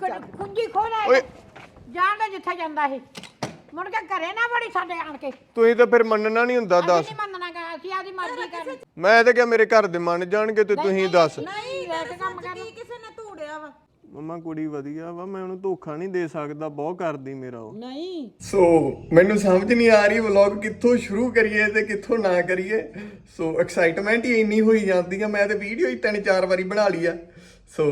ਕੁੰਜੀ ਖੋਲਾ ਓਏ। ਜਾਣਦਾ ਜਿੱਥੇ ਜਾਂਦਾ ਇਹ। ਮੁੜ ਕੇ ਘਰੇ ਨਾ ਬੜੀ ਸਾਡੇ ਆਣ ਕੇ। ਤੁਸੀਂ ਤਾਂ ਫਿਰ ਮੰਨਣਾ ਨਹੀਂ ਹੁੰਦਾ ਅਸੀਂ ਦੱਸ। ਨਹੀਂ ਮੰਨਣਾਗਾ ਅਸੀਂ ਆਦੀ ਮਰਜ਼ੀ ਕਰ ਮੈਂ ਤਾਂ ਕਿਹਾ ਮੇਰੇ ਘਰ ਦੇ ਮੰਨ ਜਾਣਗੇ ਤੇ ਤੁਸੀਂ ਦੱਸ। ਨਹੀਂ ਲੈ ਕੇ ਕੰਮ ਕਰ ਕੀ ਕਿਸੇ ਨੇ ਧੂੜਿਆ ਵਾ? ਮੰਮਾ ਕੁੜੀ ਵਧੀਆ ਵਾ ਮੈਂ ਉਹਨੂੰ ਧੋਖਾ ਨਹੀਂ ਦੇ ਸਕਦਾ ਬਹੁਤ ਕਰਦੀ ਮੇਰਾ ਉਹ। ਨਹੀਂ। ਸੋ ਮੈਨੂੰ ਸਮਝ ਨਹੀਂ ਆ ਰਹੀ ਵਲੌਗ ਕਿੱਥੋਂ ਸ਼ੁਰੂ ਕਰੀਏ ਤੇ ਕਿੱਥੋਂ ਨਾ ਕਰੀਏ। ਸੋ ਐਕਸਾਈਟਮੈਂਟ ਹੀ ਇੰਨੀ ਹੋਈ ਜਾਂਦੀ ਆ ਮੈਂ ਤੇ ਵੀਡੀਓ ਹੀ ਤਿੰਨ ਚਾਰ ਵਾਰੀ ਬਣਾ ਲਈ ਆ। ਸੋ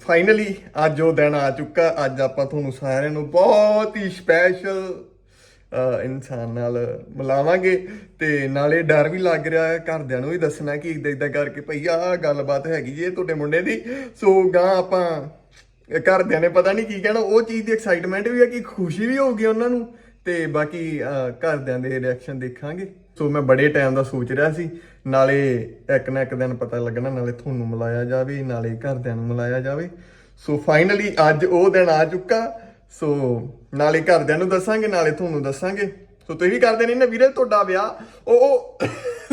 ਫਾਈਨਲੀ ਅੱਜ ਉਹ ਦਿਨ ਆ ਚੁੱਕਾ। ਅੱਜ ਆਪਾਂ ਤੁਹਾਨੂੰ ਸਾਰਿਆਂ ਨੂੰ ਬਹੁਤ ਹੀ ਸਪੈਸ਼ਲ ਇਨਸਾਨ ਨਾਲ ਮਿਲਾਵਾਂਗੇ। ਤੇ ਨਾਲੇ ਡਰ ਵੀ ਲੱਗ ਰਿਹਾ ਹੈ। ਘਰਦਿਆਂ ਨੂੰ ਵੀ ਦੱਸਣਾ ਕਿ ਇਦਾਂ ਇਦਾਂ ਕਰਕੇ ਭਈ ਆਹ ਗੱਲਬਾਤ ਹੈਗੀ ਜੇ ਤੁਹਾਡੇ ਮੁੰਡੇ ਦੀ। ਸੋ ਗਾਂ ਆਪਾਂ, ਘਰਦਿਆਂ ਨੇ ਪਤਾ ਨਹੀਂ ਕੀ ਕਹਿਣਾ। ਉਹ ਚੀਜ਼ ਦੀ ਐਕਸਾਈਟਮੈਂਟ ਵੀ ਹੈ ਕਿ ਖੁਸ਼ੀ ਵੀ ਹੋਊਗੀ ਉਹਨਾਂ ਨੂੰ। ਤੇ ਬਾਕੀ ਘਰਦਿਆਂ ਦੇ ਰਿਐਕਸ਼ਨ ਦੇਖਾਂਗੇ। ਸੋ ਮੈਂ ਬੜੇ ਟਾਈਮ ਦਾ ਸੋਚ ਰਿਹਾ ਸੀ। ਨਾਲੇ ਇੱਕ ਨਾ ਇੱਕ ਦਿਨ ਪਤਾ ਲੱਗਣਾ, ਨਾਲੇ ਤੁਹਾਨੂੰ ਮਿਲਾਇਆ ਜਾਵੇ, ਨਾਲੇ ਘਰਦਿਆਂ ਨੂੰ ਮਿਲਾਇਆ ਜਾਵੇ। ਸੋ ਫਾਈਨਲੀ ਅੱਜ ਉਹ ਦਿਨ ਆ ਚੁੱਕਾ। ਸੋ ਨਾਲੇ ਘਰਦਿਆਂ ਨੂੰ ਦੱਸਾਂਗੇ, ਨਾਲੇ ਤੁਹਾਨੂੰ ਦੱਸਾਂਗੇ। ਸੋ ਤੁਸੀਂ ਵੀ ਕਰਦੇ ਨਹੀਂ ਨਾ ਵੀਰੇ, ਤੁਹਾਡਾ ਵਿਆਹ। ਉਹ ਉਹ,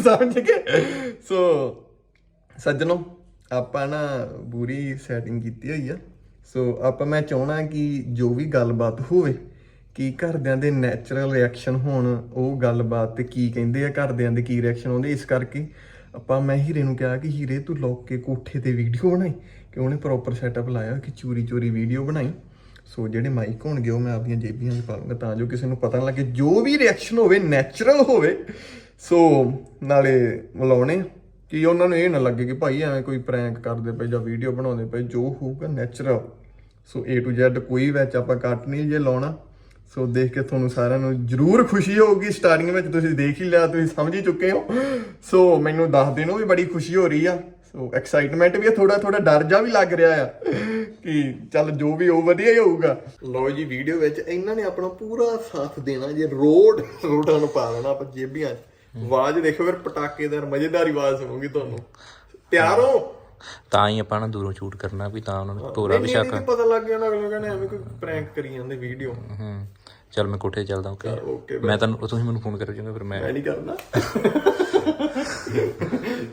ਸਮਝ ਗਏ? ਸੋ ਸੱਜਣੋ, ਆਪਾਂ ਨਾ ਪੂਰੀ ਸੈਟਿੰਗ ਕੀਤੀ ਹੋਈ ਆ। ਸੋ ਆਪਾਂ, ਮੈਂ ਚਾਹਣਾ ਕਿ ਜੋ ਵੀ ਗੱਲਬਾਤ ਹੋਵੇ ਕਿ ਘਰਦਿਆਂ ਦੇ ਨੈਚੁਰਲ ਰਿਐਕਸ਼ਨ ਹੋਣ, ਉਹ ਗੱਲਬਾਤ ਤੇ ਕੀ ਕਹਿੰਦੇ ਆ, ਘਰਦਿਆਂ ਦੇ ਕੀ ਰਿਐਕਸ਼ਨ ਆਉਂਦੇ, ਇਸ ਕਰਕੇ ਆਪਾਂ, ਮੈਂ ਹੀਰੇ ਨੂੰ ਕਿਹਾ ਕਿ ਹੀਰੇ, ਤੂੰ ਲੋਕ ਕੇ ਕੋਠੇ ਤੇ ਵੀਡੀਓ ਬਣਾਈ ਕਿ ਉਹਨੇ ਪ੍ਰੋਪਰ ਸੈਟਅਪ ਲਾਇਆ ਕਿ ਚੋਰੀ ਚੋਰੀ ਵੀਡੀਓ ਬਣਾਈ। ਸੋ ਜਿਹੜੇ ਮਾਈਕ ਹੋਣਗੇ, ਉਹ ਮੈਂ ਆਪਣੀਆਂ ਜੇਬੀਆਂ 'ਚ ਪਾ ਲੂੰਗਾ ਤਾਂ ਜੋ ਕਿਸੇ ਨੂੰ ਪਤਾ ਨਾ ਲੱਗੇ, ਜੋ ਵੀ ਰਿਐਕਸ਼ਨ ਹੋਵੇ ਨੈਚੁਰਲ ਹੋਵੇ। ਸੋ ਨਾਲੇ ਮਿਲਾਉਣੇ ਕਿ ਉਹਨਾਂ ਨੂੰ ਇਹ ਨਾ ਲੱਗੇ ਕਿ ਭਾਈ ਐਵੇਂ ਕੋਈ ਪ੍ਰੈਂਕ ਕਰਦੇ ਪਏ ਜਾਂ ਵੀਡੀਓ ਬਣਾਉਂਦੇ ਪਏ, ਜੋ ਹੋਊਗਾ natural so A to Z, ਕੋਈ ਵਿੱਚ ਆਪਾਂ ਕੱਟ ਨਹੀਂ ਜੇ ਲਾਉਣਾ। ਸੋ ਦੇਖ ਕੇ ਤੁਹਾਨੂੰ ਸਾਰਿਆਂ ਨੂੰ ਜ਼ਰੂਰ ਖੁਸ਼ੀ ਹੋਊਗੀ। ਸਟਾਰਟਿੰਗ ਵਿੱਚ ਤੁਸੀਂ ਦੇਖ ਹੀ ਲਿਆ, ਤੁਸੀਂ ਸਮਝ ਹੀ ਚੁੱਕੇ ਹੋ। ਸੋ ਮੈਨੂੰ ਦੱਸ ਦੇਣੋ ਵੀ ਬੜੀ ਖੁਸ਼ੀ ਹੋ ਰਹੀ ਆ। ਸੋ ਐਕਸਾਈਟਮੈਂਟ ਵੀ ਥੋੜਾ ਥੋੜਾ ਡਰ ਜਾ ਵੀ ਲੱਗ ਰਿਹਾ ਆ ਕਿ ਚੱਲ ਜੋ ਵੀ ਉਹ ਵਧੀਆ ਹੀ ਹੋਊਗਾ। ਲਓ ਜੀ ਵੀਡੀਓ ਵਿੱਚ ਇਹਨਾਂ ਨੇ ਆਪਣਾ ਪੂਰਾ ਸਾਥ ਦੇਣਾ ਜੇ ਰੋਡ, ਰੋਡਾਂ ਨੂੰ ਪਾ ਦੇਣਾ ਆਪਾਂ ਜੇਬੀਆਂ ਆਵਾਜ਼ ਦੇਖੋ, ਫਿਰ ਪਟਾਕੇਦਾਰ ਮਜ਼ੇਦਾਰ ਆਵਾਜ਼ ਹੋਊਗੀ ਤੁਹਾਨੂੰ। ਤਿਆਰ ਹੋ? ਤਾਂ ਹੀ ਆਪਾਂ ਨਾ ਦੂਰੋਂ ਸ਼ੂਟ ਕਰਨਾ ਵੀ ਤਾਂ ਉਹਨਾਂ ਨੂੰ ਤੋਰਾ ਵੀ ਸ਼ੱਕ ਪਤਾ ਲੱਗ ਗਿਆ ਨਾ ਅਗਲੇ ਕਹਿੰਦੇ ਐਵੇਂ ਕੋਈ ਪ੍ਰੈਂਕ ਕਰੀ ਜਾਂਦੇ ਵੀਡੀਓ ਹੂੰ ਚਲ ਮੈਂ ਕੋਠੇ ਚੱਲਦਾ ਓਕੇ ਓਕੇ ਮੈਂ ਤੁਹਾਨੂੰ ਤੁਸੀਂ ਮੈਨੂੰ ਫੋਨ ਕਰੋ ਜਿਵੇਂ ਫਿਰ ਮੈਂ ਮੈਂ ਨਹੀਂ ਕਰਨਾ।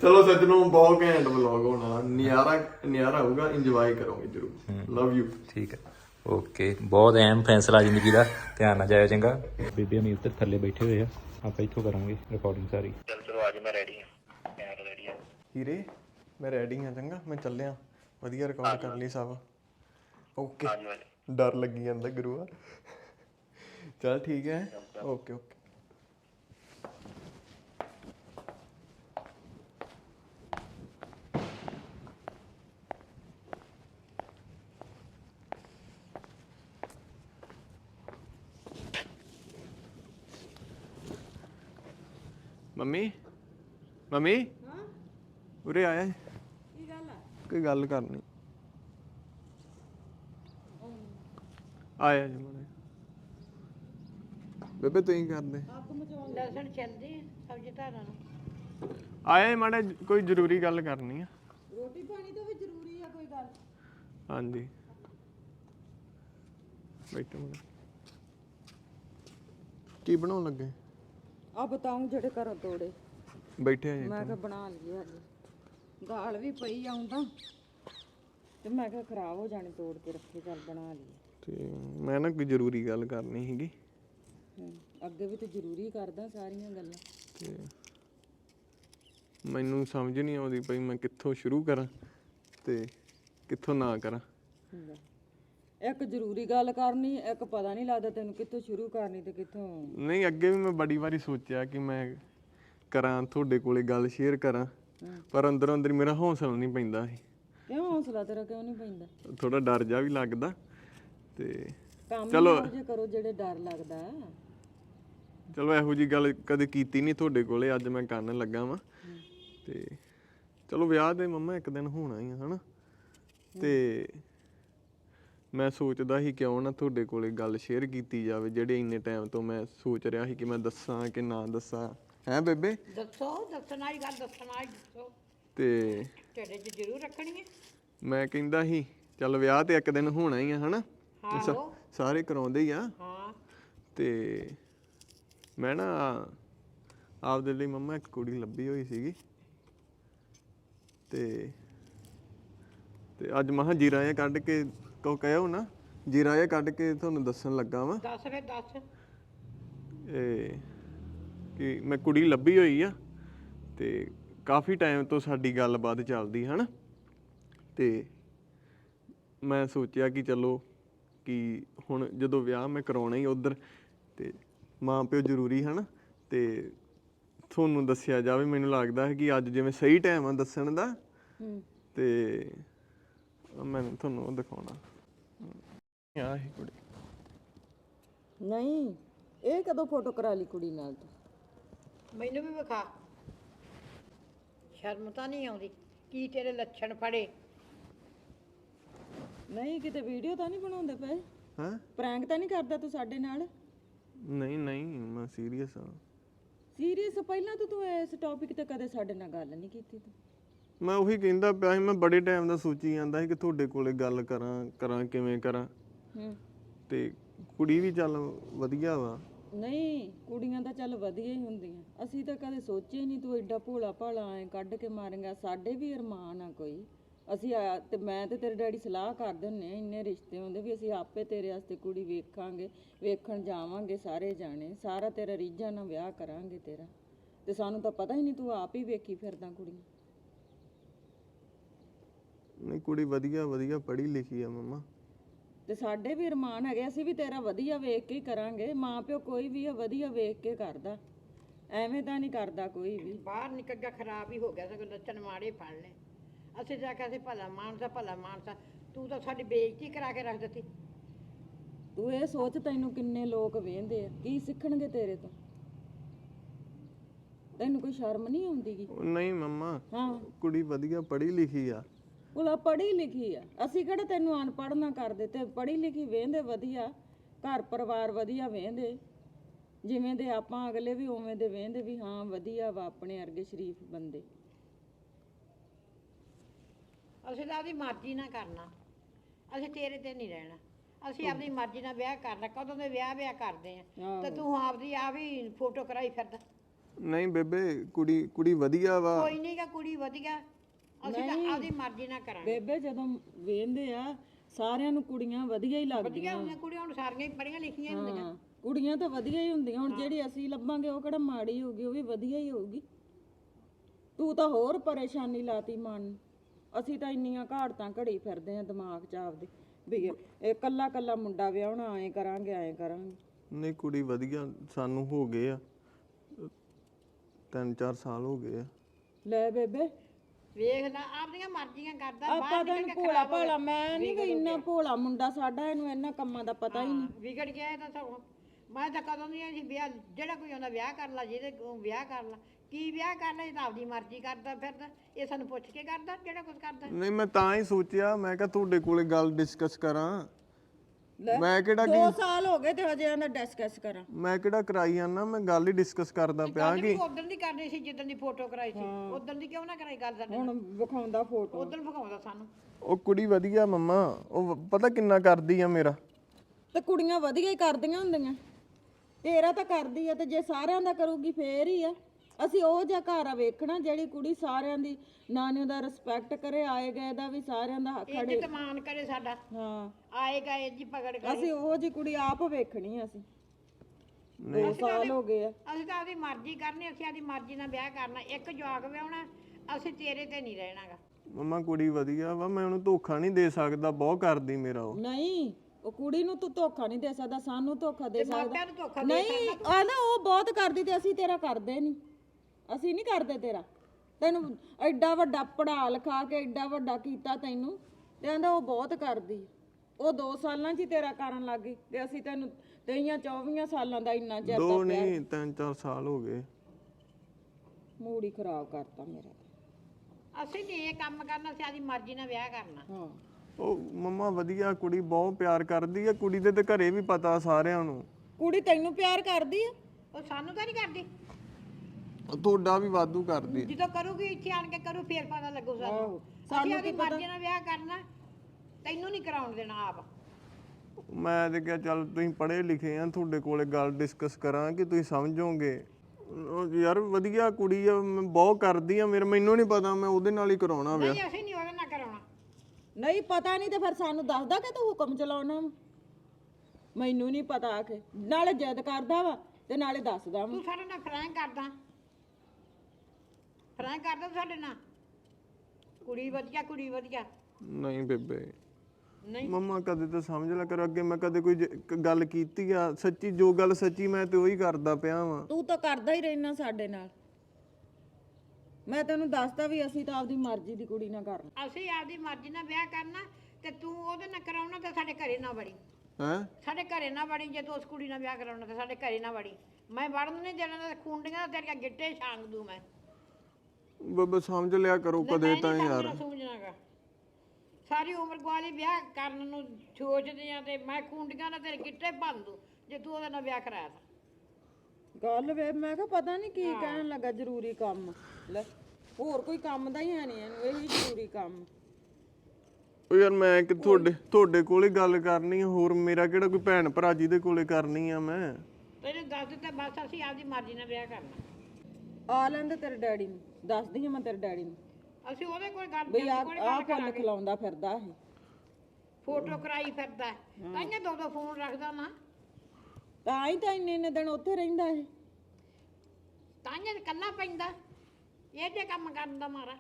ਚਲੋ ਸੱਜਣੋ ਬਹੁਤ ਘੈਂਟ ਵਲੌਗ ਹੋਣਾ। ਨਿਆਰਾ ਨਿਆਰਾ ਹੋਊਗਾ ਇੰਜੋਏ ਕਰੋਗੇ ਜਰੂਰ। ਲਵ ਯੂ ਠੀਕ ਹੈ। ਓਕੇ ਬਹੁਤ ਅਹਿਮ ਫੈਸਲਾ ਜ਼ਿੰਦਗੀ ਦਾ। ਧਿਆਨ ਨਾਲ ਜਾਇਓ ਚੰਗਾ। ਬੀਬੀ ਅਮੀ ਉੱਤੇ ਥੱਲੇ ਬੈਠੇ ਹੋਏ ਆ। ਆਪਾਂ ਇੱਥੋਂ ਕਰਾਂਗੇ ਰਿਕਾਰਡਿੰਗ ਸਾਰੀ। ਹੀਰੇ? ਮੈਂ ਰੈਡੀ ਹਾਂ ਚੰਗਾ। ਮੈਂ ਚੱਲਿਆ। ਵਧੀਆ ਰਿਕਾਰਡ ਕਰ ਲਈ ਸਭ। ਓਕੇ ਡਰ ਲੱਗੀ ਜਾਂਦਾ ਗੁਰੂਆ। ਚਲ ਠੀਕ ਹੈ। Okay okay mummy? ਮੰਮੀ? ਉਰੇ ਆਇਆ। ਕੀ ਕੋਈ ਗੱਲ ਕਰਨੀ। ਆਇਆ ਜੀ ਬੇਬੇ ਤੂੰ ਹੀ ਕਰਦੇ? ਲਸਣ ਚੱਲਦੀ ਸਬਜ਼ੀ ਧਾਰਾਂ ਨੂੰ। ਆਇਆ ਜੀ ਮਾੜਾ ਕੋਈ ਜ਼ਰੂਰੀ ਗੱਲ ਕਰਨੀ ਆ। ਰੋਟੀ ਪਾਣੀ ਤੋਂ ਵੀ ਜ਼ਰੂਰੀ ਆ ਕੋਈ ਗੱਲ। ਹਾਂਜੀ। ਬੈਠੋ ਮਨੇ ਕੀ ਬਣਾਉਣ ਲੱਗੇ? ਆ ਬਤਾਉਂ ਜਿਹੜੇ ਘਰੋਂ ਤੋੜੇ। ਬੈਠੇ ਆ ਜੀ ਮੈਂ ਕਿਹਾ ਬਣਾ ਲਈਏ ਅੱਜ। ਦਾਲ ਵੀ ਪਈ ਆਉਂਦਾ ਤੇ। ਮੈਂ ਕਿਹਾ ਖਰਾਬ ਹੋ ਜਾਣੀ ਤੋੜ ਕੇ ਰੱਖੇ ਚੱਲ ਬਣਾ ਲਈਏ। ਤੇ ਮੈਂ ਨਾ ਕੋਈ ਜ਼ਰੂਰੀ ਗੱਲ ਕਰਨੀ ਸੀਗੀ। ਅੱਗੇ ਵੀ ਤੇ ਜ਼ਰੂਰੀ ਕਰਦਾ ਸਾਰੀਆਂ ਗੱਲਾਂ। ਤੇ ਮੈਨੂੰ ਸਮਝ ਨਹੀਂ ਆਉਂਦੀ ਪਈ ਮੈਂ ਕਿੱਥੋਂ ਸ਼ੁਰੂ ਕਰਾਂ ਤੇ ਕਿੱਥੋਂ ਨਾ ਕਰਾਂ। ਲੈ। ਇੱਕ ਜ਼ਰੂਰੀ ਗੱਲ ਕਰਨੀ ਇੱਕ ਪਤਾ ਨਹੀਂ ਲੱਗਦਾ ਤੈਨੂੰ ਕਿੱਥੋਂ ਸ਼ੁਰੂ ਕਰਨੀ ਤੇ ਕਿੱਥੋਂ ਨਹੀਂ ਅੱਗੇ ਵੀ ਮੈਂ ਬੜੀ ਵਾਰੀ ਸੋਚਿਆ ਕਿ ਮੈਂ ਕਰਾਂ ਤੁਹਾਡੇ ਕੋਲੇ ਗੱਲ ਸ਼ੇਅਰ ਕਰਾਂ। ਪਰ ਅੰਦਰੋਂ ਅੰਦਰ ਮੇਰਾ ਹੌਸਲਾ ਨਹੀਂ ਪੈਂਦਾ ਸੀ। ਕਿਉਂ ਹੌਸਲਾ ਤੇਰਾ ਕਿਉਂ ਨਹੀਂ ਪੈਂਦਾ? ਥੋੜਾ ਡਰ ਜਾ ਵੀ ਲੱਗਦਾ ਤੇ ਕੰਮ ਚਲੋ। ਜਿਹੇ ਕਰੋ ਜਿਹੜੇ ਡਰ ਲੱਗਦਾ। ਚਲੋ ਇਹੋ ਜੀ ਗੱਲ ਕਦੇ ਕੀਤੀ ਨਹੀਂ ਤੁਹਾਡੇ ਕੋਲੇ ਅੱਜ ਮੈਂ ਕਰਨ ਲੱਗਾ ਵਾਂ। ਤੇ ਚਲੋ ਵਿਆਹ ਦੇ ਮੰਮਾ ਇੱਕ ਦਿਨ ਹੋਣਾ ਹੀ ਆ ਹਨਾ? ਤੇ ਮੈਂ ਸੋਚਦਾ ਸੀ ਕਿਉਂ ਨਾ ਤੁਹਾਡੇ ਕੋਲੇ ਗੱਲ ਸ਼ੇਅਰ ਕੀਤੀ ਜਾਵੇ ਜਿਹੜੇ ਇੰਨੇ ਟਾਈਮ ਤੋਂ ਮੈਂ ਸੋਚ ਰਿਹਾ ਸੀ ਕਿ ਮੈਂ ਦੱਸਾਂ ਕਿ ਨਾ ਦੱਸਾਂ। ਹੈ ਬੇਬੇ? ਦੱਸੋ ਦੱਸਣ ਵਾਲੀ ਗੱਲ ਦੱਸਣ ਵਾਲੀ ਦੱਸੋ। ਤੇ ਢਿੱਡ 'ਚ ਜ਼ਰੂਰ ਰੱਖਣੀ ਹੈ। ਮੈਂ ਕਹਿੰਦਾ ਸੀ ਚੱਲ ਵਿਆਹ ਤੇ ਇੱਕ ਦਿਨ ਹੋਣਾ ਹੀ ਆ ਹਨਾ? ਸਾ-। ਸਾਰੇ ਕਰਾਉਂਦੇ ਹੀ ਆ। ਹਾਂ। ਤੇ ਮੈਂ ਨਾ ਆਪਦੇ ਲਈ ਮੰਮਾ ਇੱਕ ਕੁੜੀ ਲੱਭੀ ਹੋਈ ਸੀਗੀ। ਤੇ ਤੇ ਅੱਜ ਮਹਾ ਜੀਰਾ ਜਿਹਾ ਕੱਢ ਕੇ ਕੋ ਕਹਿਓ ਨਾ ਜੀਰਾ ਜਿਹਾ ਕੱਢ ਕੇ ਤੁਹਾਨੂੰ ਦੱਸਣ ਲੱਗਾ ਵਾਂ। ਦੱਸ ਫਿਰ ਦੱਸ। ਇਹ ਕਿ ਮੈਂ ਕੁੜੀ ਲੱਭੀ ਹੋਈ ਆ ਤੇ ਕਾਫੀ ਟਾਈਮ ਤੋਂ ਸਾਡੀ ਗੱਲਬਾਤ ਚੱਲਦੀ ਹਨ? ਤੇ ਮੈਂ ਸੋਚਿਆ ਕਿ ਚਲੋ ਕਿ ਹੁਣ ਜਦੋਂ ਵਿਆਹ ਮੈਂ ਕਰਾਉਣਾ ਹੀ ਉਧਰ ਤੇ ਮਾਂ ਪਿਓ ਜ਼ਰੂਰੀ ਹਨ? ਤੇ ਤੁਹਾਨੂੰ ਦੱਸਿਆ ਜਾਵੇ ਮੈਨੂੰ ਲੱਗਦਾ ਹੈ ਕਿ ਅੱਜ ਜਿਵੇਂ ਸਹੀ ਟਾਈਮ ਆ ਦੱਸਣ ਦਾ। ਹੂੰ। ਤੇ ਮੈਂ ਤੁਹਾਨੂੰ ਉਹ ਦਿਖਾਉਣਾ। ਆ ਇਹ ਕੁੜੀ ਨਹੀਂ ਇਹ ਕਦੋਂ ਫੋਟੋ ਕਰਾ ਲਈ ਕੁੜੀ ਨਾਲ ਤੂੰ? ਮੈਨੂੰ ਵੀ ਵਿਖਾ। ਸ਼ਰਮ ਤਾਂ ਨਹੀਂ ਆਉਂਦੀ ਕੀ ਤੇਰੇ ਲੱਛਣ ਫੜੇ। ਨਹੀਂ ਕਿਤੇ ਵੀਡੀਓ ਤਾਂ ਨਹੀਂ ਬਣਾਉਂਦੇ ਪਏ? ਹਾਂ? ਪ੍ਰੈਂਕ ਤਾਂ ਨਹੀਂ ਕਰਦਾ ਤੂੰ ਸਾਡੇ ਨਾਲ? ਨਹੀਂ ਨਹੀਂ ਮੈਂ ਸੀਰੀਅਸ ਹਾਂ। ਸੀਰੀਅਸ ਪਹਿਲਾਂ ਤਾਂ ਤੂੰ ਇਸ ਟੌਪਿਕ ਤੇ ਕਦੇ ਸਾਡੇ ਨਾਲ ਗੱਲ ਨਹੀਂ ਕੀਤੀ ਤੂੰ। ਮੈਂ ਉਹੀ ਕਹਿੰਦਾ ਪਿਆ ਸੀ ਮੈਂ ਬੜੇ ਟਾਈਮ ਦਾ ਸੋਚੀ ਜਾਂਦਾ ਸੀ ਕਿ ਤੁਹਾਡੇ ਕੋਲੇ ਗੱਲ ਕਰਾਂ ਕਰਾਂ ਕਿਵੇਂ ਕਰਾਂ। ਹੂੰ। ਤੇ ਕੁੜੀ ਵੀ ਚੱਲ ਵਧੀਆ ਵਾ। ਨਹੀਂ, ਕੁੜੀਆਂ ਤਾਂ ਚੱਲ ਵਧੀਆ ਹੀ ਹੁੰਦੀਆਂ। ਅਸੀਂ ਤਾਂ ਕਦੇ ਸੋਚਿਆ ਹੀ ਨਹੀਂ, ਤੂੰ ਐਡਾ ਭੋਲਾ ਭਾਲਾ ਐ ਕੱਢ ਕੇ ਮਾਰੇਂਗਾ। ਸਾਡੇ ਵੀ ਅਰਮਾਨ ਆ ਕੋਈ। ਅਸੀਂ ਆ, ਤੇ ਮੈਂ ਤੇ ਤੇਰੇ ਡੈਡੀ ਸਲਾਹ ਕਰਦੇ ਹੁੰਨੇ ਆ, ਇੰਨੇ ਰਿਸ਼ਤੇ ਹੁੰਦੇ ਵੀ ਅਸੀਂ ਆਪੇ ਤੇਰੇ ਵਾਸਤੇ ਕੁੜੀ ਵੇਖਾਂਗੇ, ਵੇਖਣ ਜਾਵਾਂਗੇ ਸਾਰੇ ਜਾਣੇ। ਸਾਰਾ ਤੇਰਾ ਰੀਝਾਂ ਨਾਲ ਵਿਆਹ ਕਰਾਂਗੇ ਤੇਰਾ। ਤੇ ਸਾਨੂੰ ਤਾਂ ਪਤਾ ਹੀ ਨਹੀਂ ਤੂੰ ਆਪ ਹੀ ਵੇਖੀ ਫਿਰਦਾ ਕੁੜੀਆਂ। ਨਹੀਂ, ਕੁੜੀ ਵਧੀਆ ਵਧੀਆ ਪੜ੍ਹੀ ਲਿਖੀ ਆ ਮੰਮਾ। ਤੇ ਸਾਡੇ ਵੀ ਅਰਮਾਨ ਹੈਗੇ ਅਸੀਂ ਵੀ ਤੇਰਾ ਵਧੀਆ ਵੇਖ ਕੇ ਹੀ ਕਰਾਂਗੇ। ਮਾਂ ਪਿਓ ਕੋਈ ਵੀ ਆ ਵਧੀਆ ਵੇਖ ਕੇ ਕਰਦਾ। ਐਵੇਂ ਤਾਂ ਨਹੀਂ ਕਰਦਾ ਕੋਈ ਵੀ। ਬਾਹਰ ਨਿਕਲ ਗਿਆ ਖਰਾਬ ਹੀ ਹੋ ਗਿਆ ਸਗੋਂ ਲੱਛਣ ਮਾੜੇ ਫੜ ਲੈ ਅਸੀਂ ਜਾ ਕੇ ਅਸੀਂ ਭਲਾ ਮਾਨਸਾ ਭਲਾ ਮਾਨਸਾ ਤੂੰ ਤਾਂ ਸਾਡੀ ਬੇਇੱਜ਼ਤੀ ਕਰਾ ਕੇ ਰੱਖ ਦਿੱਤੀ। ਤੂੰ ਇਹ ਸੋਚ ਤੈਨੂੰ ਕਿੰਨੇ ਲੋਕ ਵੇਂਦੇ ਆ ਕੀ ਸਿੱਖਣਗੇ ਤੇਰੇ ਤੋਂ? ਤੈਨੂੰ ਕੋਈ ਸ਼ਰਮ ਨਹੀਂ ਆਉਂਦੀਗੀ? ਨਹੀਂ ਮਮਾ ਹਾਂ। ਕੁੜੀ ਵਧੀਆ ਪੜ੍ਹੀ ਲਿਖੀ ਆ। ਭਲਾ ਪੜ੍ਹੀ ਲਿਖੀ ਆ। ਅਸੀਂ ਕਿਹੜਾ ਤੈਨੂੰ ਅਨਪੜ੍ਹ ਨਾ ਕਰਦੇ ਤੇ ਪੜ੍ਹੀ ਲਿਖੀ ਵੇਂਦੇ ਵਧੀਆ ਘਰ ਪਰਿਵਾਰ ਵਧੀਆ ਵੇਂਦੇ ਜਿਵੇਂ ਦੇ ਆਪਾਂ ਅਗਲੇ ਵੀ ਉਵੇਂ ਦੇ ਵੇਂਦੇ ਵੀ ਹਾਂ ਵਧੀਆ ਵਾ ਆਪਣੇ ਅਰਗੇ ਸ਼ਰੀਫ ਬੰਦੇ। ਅਸੀਂ ਤਾਂ ਆਪਦੀ ਮਰਜ਼ੀ ਨਾਲ ਕਰਨਾ। ਅਸੀਂ ਤੇਰੇ ਤੇ ਨਹੀਂ ਰਹਿਣਾ। ਅਸੀਂ ਆਪਦੀ ਮਰਜ਼ੀ ਨਾਲ ਵਿਆਹ ਕਰਨਾ ਕਦੋਂ ਦੇ ਵਿਆਹ ਵਿਆਹ ਕਰਦੇ ਆ। ਤੇ ਤੂੰ ਆਪਦੀ ਆ ਵੀ ਫੋਟੋ ਕਰਾਈ ਫਿਰਦਾ। ਨਹੀਂ ਬੇਬੇ ਕੁੜੀ ਕੁੜੀ ਵਧੀਆ ਵਾ। ਕੋਈ ਨਹੀਂ ਗਾ ਕੁੜੀ ਵਧੀਆ। ਅਸੀਂ ਤਾਂ ਆਪਦੀ ਮਰਜ਼ੀ ਨਾਲ ਕਰਾਂਗੇ। ਬੇਬੇ ਜਦੋਂ ਵੇਂਦੇ ਆ ਸਾਰਿਆਂ ਨੂੰ ਕੁੜੀਆਂ ਵਧੀਆ ਹੀ ਲੱਗਦੀਆਂ। ਵਧੀਆ ਹੁੰਦੀਆਂ ਕੁੜੀਆਂ ਹੁਣ ਸਾਰੀਆਂ ਹੀ ਪੜ੍ਹੀਆਂ ਲਿਖੀਆਂ ਹੀ ਹੁੰਦੀਆਂ। ਹਾਂ ਕੁੜੀਆਂ ਤਾਂ ਵਧੀਆ ਹੀ ਹੁੰਦੀਆਂ। ਹੁਣ ਜਿਹੜੀ ਅਸੀਂ ਲੱਭਾਂਗੇ ਉਹ ਕਿਹੜਾ ਮਾੜੀ ਹੋਊਗੀ ਉਹ ਵੀ ਵਧੀਆ ਹੀ ਹੋਊਗੀ। ਤੂੰ ਤਾਂ ਹੋਰ ਪਰੇਸ਼ਾਨੀ ਲਾਤੀ ਮਨ। ਅਸੀਂ ਤਾਂ ਇੰਨੀਆਂ ਘਾੜਤਾਂ ਘੜੀ ਫਿਰਦੇ ਆ ਦਿਮਾਗ 'ਚ ਆਪਦੇ। ਵੀ ਇਹ ਕੱਲਾ ਕੱਲਾ ਮੁੰਡਾ ਵਿਆਹਣਾ ਐਂ ਕਰਾਂਗੇ ਐਂ ਕਰਾਂਗੇ। ਨਹੀਂ ਕੁੜੀ ਵਧੀਆ ਸਾਨੂੰ ਹੋ ਗਏ ਆ। ਤਿੰਨ ਚਾਰ ਸਾਲ ਹੋ ਗਏ ਆ। ਲੈ ਬੇਬੇ ਵੇਖ ਲੈ ਆਪਦੀਆਂ ਮਰਜ਼ੀਆਂ ਕਰਦਾ ਆਪਾਂ ਤਾਂ ਇਹਨੂੰ ਭੋਲਾ ਭਾਲਾ ਮੈਂ ਨਹੀਂ ਕੋਈ ਇੰਨਾ ਭੋਲਾ ਮੁੰਡਾ ਸਾਡਾ ਇਹਨੂੰ ਇਹਨਾਂ ਕੰਮਾਂ ਦਾ ਪਤਾ ਹੀ ਨਹੀਂ। ਵਿਗੜ ਗਿਆ ਇਹ ਤਾਂ ਸਗੋਂ। ਮੈਂ ਤਾਂ ਕਦੋਂ ਨਹੀਂ ਵਿਆਹ ਜਿਹੜਾ ਕੋਈ ਆਉਂਦਾ ਵਿਆਹ ਕਰ ਲਾ ਜਿਹਦੇ ਕੋਲ ਵਿਆਹ ਕਰ ਲਾ। ਕੀ ਵਿਆਹ ਕਰਨਾ ਇਹ ਤਾਂ ਆਪਦੀ ਮਰਜ਼ੀ ਕਰਦਾ ਫਿਰਦਾ ਇਹ ਸਾਨੂੰ ਪੁੱਛ ਕੇ ਕਰਦਾ ਜਿਹੜਾ ਕੁਝ ਕਰਦਾ। ਨਹੀਂ ਮੈਂ ਤਾਂ ਹੀ ਸੋਚਿਆ ਮੈਂ ਕਿਹਾ ਤੁਹਾਡੇ ਕੋਲੇ ਗੱਲ ਡਿਸਕਸ ਕਰਾਂ। ਲੈ, ਮੈਂ ਕਿਹੜਾ ਦੋ ਸਾਲ ਹੋ ਗਏ ਤੇ ਹਜੇ ਇਹਨਾਂ ਡਿਸਕਸ ਕਰਾਂ। ਮੈਂ ਕਿਹੜਾ ਕਰਾਈ ਜਾਂਦਾ ਮੈਂ ਗੱਲ ਹੀ ਡਿਸਕਸ ਕਰਦਾ ਪਿਆ ਕਿ ਉਦੋਂ ਦੀ ਕਰਨੀ ਸੀ ਜਿੱਦਣ ਦੀ ਫੋਟੋ ਕਰਾਈ ਸੀ। ਉਦੋਂ ਦੀ ਕਿਉਂ ਨਾ ਕਰਾਈ ਗੱਲ ਸਾਡੇ ਹੁਣ ਵਿਖਾਉਂਦਾ ਫੋਟੋ ਉਦੋਂ ਵਿਖਾਉਂਦਾ ਸਾਨੂੰ। ਉਹ ਕੁੜੀ ਵਧੀਆ ਮੰਮਾ ਉਹ ਵ- ਪਤਾ ਕਿੰਨਾ ਕਰਦੀ ਆ ਮੇਰਾ। ਤੇ ਕੁੜੀਆਂ ਵਧੀਆ ਹੀ ਕਰਦੀਆਂ ਹੁੰਦੀਆਂ। ਤੇਰਾ ਤਾਂ ਕਰਦੀ ਆ ਤੇ ਜੇ ਸਾਰਿਆਂ ਦਾ ਕਰੂਗੀ ਫੇਰ ਹੀ ਆ। ਅਸੀਂ ਉਹ ਜਿਹਾ ਘਰ ਆ ਵੇਖਣਾ ਜਿਹੜੀ ਕੁੜੀ ਸਾਰਿਆਂ ਦੀ ਨਾਨਿਆਂ ਦਾ ਰਿਸਪੈਕਟ ਕਰੇ ਆਏ ਗਏ ਦਾ ਵੀ ਸਾਰਿਆਂ ਦਾ ਹੱਕ ਇੱਜ਼ਤ ਮਾਨ ਕਰੇ ਸਾਡਾ। ਹਾਂ। ਆਏ ਗਏ ਜੀ ਪਕੜ ਕੇ ਅਸੀਂ ਉਹ ਜੀ ਕੁੜੀ ਆਪ ਵੇਖਣੀ ਆ ਅਸੀਂ। ਦੋ ਸਾਲ ਹੋ ਗਏ ਆ। ਅਸੀਂ ਤਾਂ ਆਪਦੀ ਮਰਜ਼ੀ ਕਰਨੀ ਅਸੀਂ ਆਪਦੀ ਮਰਜ਼ੀ ਨਾਲ ਵਿਆਹ ਕਰਨਾ। ਇੱਕ ਜਵਾਕ ਵਿਆਹਣਾ ਅਸੀਂ ਤੇਰੇ ਤੇ ਨਹੀਂ ਰਹਿਣਾਗਾ। ਮੰਮਾ ਕੁੜੀ ਵਧੀਆ ਵਾ ਮੈਂ ਉਹਨੂੰ ਧੋਖਾ ਨਹੀਂ ਦੇ ਸਕਦਾ ਬਹੁਤ ਕਰਦੀ ਮੇਰਾ ਉਹ। ਨਹੀਂ ਉਹ ਕੁੜੀ ਨੂੰ ਤੂੰ ਧੋਖਾ ਨਹੀਂ ਦੇ ਸਕਦਾ ਸਾਨੂੰ ਧੋਖਾ ਦੇ ਸਕਦਾ। ਨਹੀਂ ਆ ਨਾ ਉਹ ਬਹੁਤ ਕਰਦੀ ਤੇ ਅਸੀਂ ਤੇਰਾ ਕਰਦੇ ਨਹੀਂ। ਅਸੀਂ ਨਹੀਂ ਕਰਦੇ ਤੇਰਾ। ਤੈਨੂੰ ਐਡਾ ਵੱਡਾ ਪੜਾ ਲਿਖਾ ਕੇ ਐਡਾ ਵੱਡਾ ਕੀਤਾ ਤੈਨੂੰ ਤੇ ਕਹਿੰਦਾ ਉਹ ਬਹੁਤ ਕਰਦੀ ਉਹ 2 ਸਾਲਾਂ 'ਚ ਹੀ ਤੇਰਾ ਕਰਨ ਲੱਗ ਗਈ ਤੇ ਅਸੀਂ ਤੈਨੂੰ ਤੇਈਆਂ 24 ਸਾਲਾਂ ਦਾ ਇੰਨਾ ਚਿਰ ਦੋ ਨਹੀਂ ਤਿੰਨ ਚਾਰ ਸਾਲ ਹੋ ਗਏ। ਮੂਡ ਹੀ ਖਰਾਬ ਕਰਤਾ ਮੇਰਾ ਅਸੀਂ ਨਹੀਂ ਇਹ ਕੰਮ ਕਰਨਾ ਅਸੀਂ ਆਪਦੀ ਮਰਜ਼ੀ ਨਾਲ ਵਿਆਹ ਕਰਨਾ। ਹਾਂ। ਉਹ ਮੰਮਾ ਵਧੀਆ ਕੁੜੀ ਬਹੁਤ ਪਿਆਰ ਕਰਦੀ ਆ। ਕੁੜੀ ਦੇ ਤੇ ਘਰੇ ਵੀ ਪਤਾ ਸਾਰਿਆਂ ਨੂੰ। ਕੁੜੀ ਤੈਨੂੰ ਪਿਆਰ ਕਰਦੀ ਆ? ਉਹ ਸਾਨੂੰ ਤਾਂ ਨਹੀਂ ਕਰਦੀ। ਤੁਹਾਡਾ ਵੀ ਵਾਧੂ ਕਰਦੀ ਆ। ਜਦੋਂ ਕਰੂਗੀ ਇੱਥੇ ਆਣ ਕੇ ਕਰੂ ਫੇਰ ਪਤਾ ਲੱਗੂ। ਸਾਨੂੰ। ਆਪਦੀ ਮਰਜ਼ੀ ਨਾਲ ਵਿਆਹ ਕਰਨਾ ਤੈਨੂੰ ਨਹੀਂ ਕਰਾਉਣ ਦੇਣਾ ਆਪ। ਮੈਂ ਤੇ ਕਿਹਾ ਚੱਲ ਤੁਸੀਂ ਪੜ੍ਹੇ ਲਿਖੇ ਆ ਤੁਹਾਡੇ ਕੋਲੇ ਗੱਲ ਡਿਸਕਸ ਕਰਾਂ ਕਿ ਤੁਸੀਂ ਸਮਝੋਗੇ? ਉਹ ਯਾਰ ਵਧੀਆ ਕੁੜੀ ਆ ਮੈਂ ਬਹੁਤ ਕਰਦੀ ਆ ਮੇਰੇ ਮੈਨੂੰ ਨਹੀਂ ਪਤਾ ਮੈਂ ਉਹਦੇ ਨਾਲ ਹੀ ਕਰਾਉਣਾ ਵਿਆਹ। ਨਹੀਂ ਅਸੀਂ ਨਹੀਂ ਉਹਦੇ ਨਾਲ ਕਰਾਉਣਾ। ਨਹੀਂ ਪਤਾ ਨਹੀਂ ਤੇ ਫਿਰ ਸਾਨੂੰ ਦੱਸਦਾ ਕਿ ਤੂੰ ਹੁਕਮ ਚਲਾਉਣਾ। ਮੈਨੂੰ ਨਹੀਂ ਪਤਾ ਆਖੇ। ਨਾਲੇ ਜਿੱਦ ਕਰਦਾ ਵਾ ਤੇ ਨਾਲੇ ਦੱਸਦਾ ਵਾ। ਤੂੰ ਸਾਡੇ ਨਾਲ ਫਰੈਂਕ ਕਰਦਾ। ਫਰੈਂਕ ਕਰਦਾ ਤੂੰ ਸਾਡੇ ਨਾਲ। ਕੁੜੀ ਵਧੀਆ ਕੁੜੀ ਵਧੀਆ। ਨਹੀਂ ਬੇਬੇ। ਨਹੀਂ। ਮੰਮਾ ਕਦੇ ਤਾਂ ਸਮਝ ਲਿਆ ਕਰ ਅੱਗੇ ਮੈਂ ਕਦੇ ਕੋਈ ਜ- ਕ- ਗੱਲ ਕੀਤੀ ਆ ਸੱਚੀ ਜੋ ਗੱਲ ਸੱਚੀ ਮੈਂ ਤੇ ਉਹੀ ਕਰਦਾ ਪਿਆ ਵਾਂ। ਤੂੰ ਤਾਂ ਕਰਦਾ ਹੀ ਰਹਿਣਾ ਸਾਡੇ ਨਾਲ। ਮੈਂ ਤੈਨੂੰ ਦੱਸਦਾ ਵੀ ਅਸੀਂ ਤਾਂ ਆਪਦੀ ਮਰਜ਼ੀ ਦੀ ਕੁੜੀ ਨਾਲ ਕਰਨਾ ਅਸੀਂ ਆਪਦੀ ਮਰਜ਼ੀ ਨਾਲ ਵਿਆਹ ਕਰਨਾ ਤੇ ਤੂੰ ਉਹਦੇ ਨਾਲ ਕਰਾਉਣਾ ਤਾਂ ਸਾਡੇ ਘਰੇ ਨਾ ਵੜੀ। ਹੈ? ਸਾਡੇ ਘਰੇ ਨਾ ਵੜੀ ਜੇ ਤੂੰ ਉਸ ਕੁੜੀ ਨਾਲ ਵਿਆਹ ਕਰਾਉਣਾ ਤਾਂ ਸਾਡੇ ਘਰੇ ਨਾ ਵੜੀ। ਮੈਂ ਵੜਨ ਨਹੀਂ ਦੇਣਾ ਤੇ ਖੁੰਡੀਆਂ ਤੇਰੀਆਂ ਗਿੱਟੇ ਛਾਂਗ ਦੂੰ ਮੈਂ। ਬੱਬਾ ਸਮਝ ਲਿਆ ਕਰੋ ਕਦੇ ਤਾਂ ਯਾਰ। ਸਮਝਣਾਗਾ। ਸਾਰੀ ਉਮਰ ਗਵਾਲੀ ਵਿਆਹ ਕਰਨ ਨੂੰ ਸੋਚਦੇ ਆ ਤੇ ਮੈਂ ਖੁੰਡੀਆਂ ਨਾਲ ਤੇਰੇ ਗਿੱਟੇ ਭੰਨ ਦੂੰ ਜੇ ਤੂੰ ਉਹਦੇ ਨਾਲ ਵਿਆਹ ਕਰਾਇਆ ਤਾਂ। ਗੱਲ ਵੇ ਮੈਂ ਕਿਹਾ ਪਤਾ ਨਹੀਂ ਕੀ ਕਹਿਣ ਲੱਗਾ ਜ਼ਰੂਰੀ ਕੰਮ। ਲੈ ਹੋਰ ਕੋਈ ਕੰਮ ਦਾ ਹੀ ਹੈ ਨਹੀਂ ਇਹਨੂੰ ਇਹੀ ਜ਼ਰੂਰੀ ਕੰਮ। ਉਹ ਯਾਰ ਮੈਂ ਕਿ ਤੁਹਾਡੇ ਤੁਹਾਡੇ ਕੋਲੇ ਗੱਲ ਕਰਨੀ ਆ ਹੋਰ ਮੇਰਾ ਕਿਹੜਾ ਕੋਈ ਭੈਣ ਭਰਾ ਜਿਹਦੇ ਕੋਲੇ ਕਰਨੀ ਆ ਮੈਂ? ਤੈਨੂੰ ਦੱਸ ਦਿੱਤਾ ਬਸ ਅਸੀਂ ਆਪਦੀ ਮਰਜ਼ੀ ਨਾਲ ਵਿਆਹ ਕਰਨਾ। ਆ ਲੈਂਦੇ ਤੇਰੇ ਡੈਡੀ ਨੂੰ ਦੱਸਦੀ ਹਾਂ ਮੈਂ ਤੇਰੇ ਡੈਡੀ ਨੂੰ। ਅਸੀਂ ਉਹਦੇ ਕੋਲ ਗੱਲ ਬਈ ਆ ਆ ਫੁੱਲ ਖਿਲਾਉਂਦਾ ਫਿਰਦਾ ਇਹ। ਫੋਟੋ ਕਰਾਈ ਫਿਰਦਾ ਤਾਈਆਂ ਦੋ ਦੋ ਫੋਨ ਰੱਖਦਾ ਨਾ ਤਾਂ ਹੀ ਤਾਂ ਇੰਨੇ ਇੰਨੇ ਦਿਨ ਉੱਥੇ ਰਹਿੰਦਾ ਇਹ। ਤਾਈਆਂ ਕੱਲਾ ਪੈਂਦਾ। ਇਹ ਤੇ ਕੰਮ ਕਰਨ ਦਾ ਮਾਰਾ।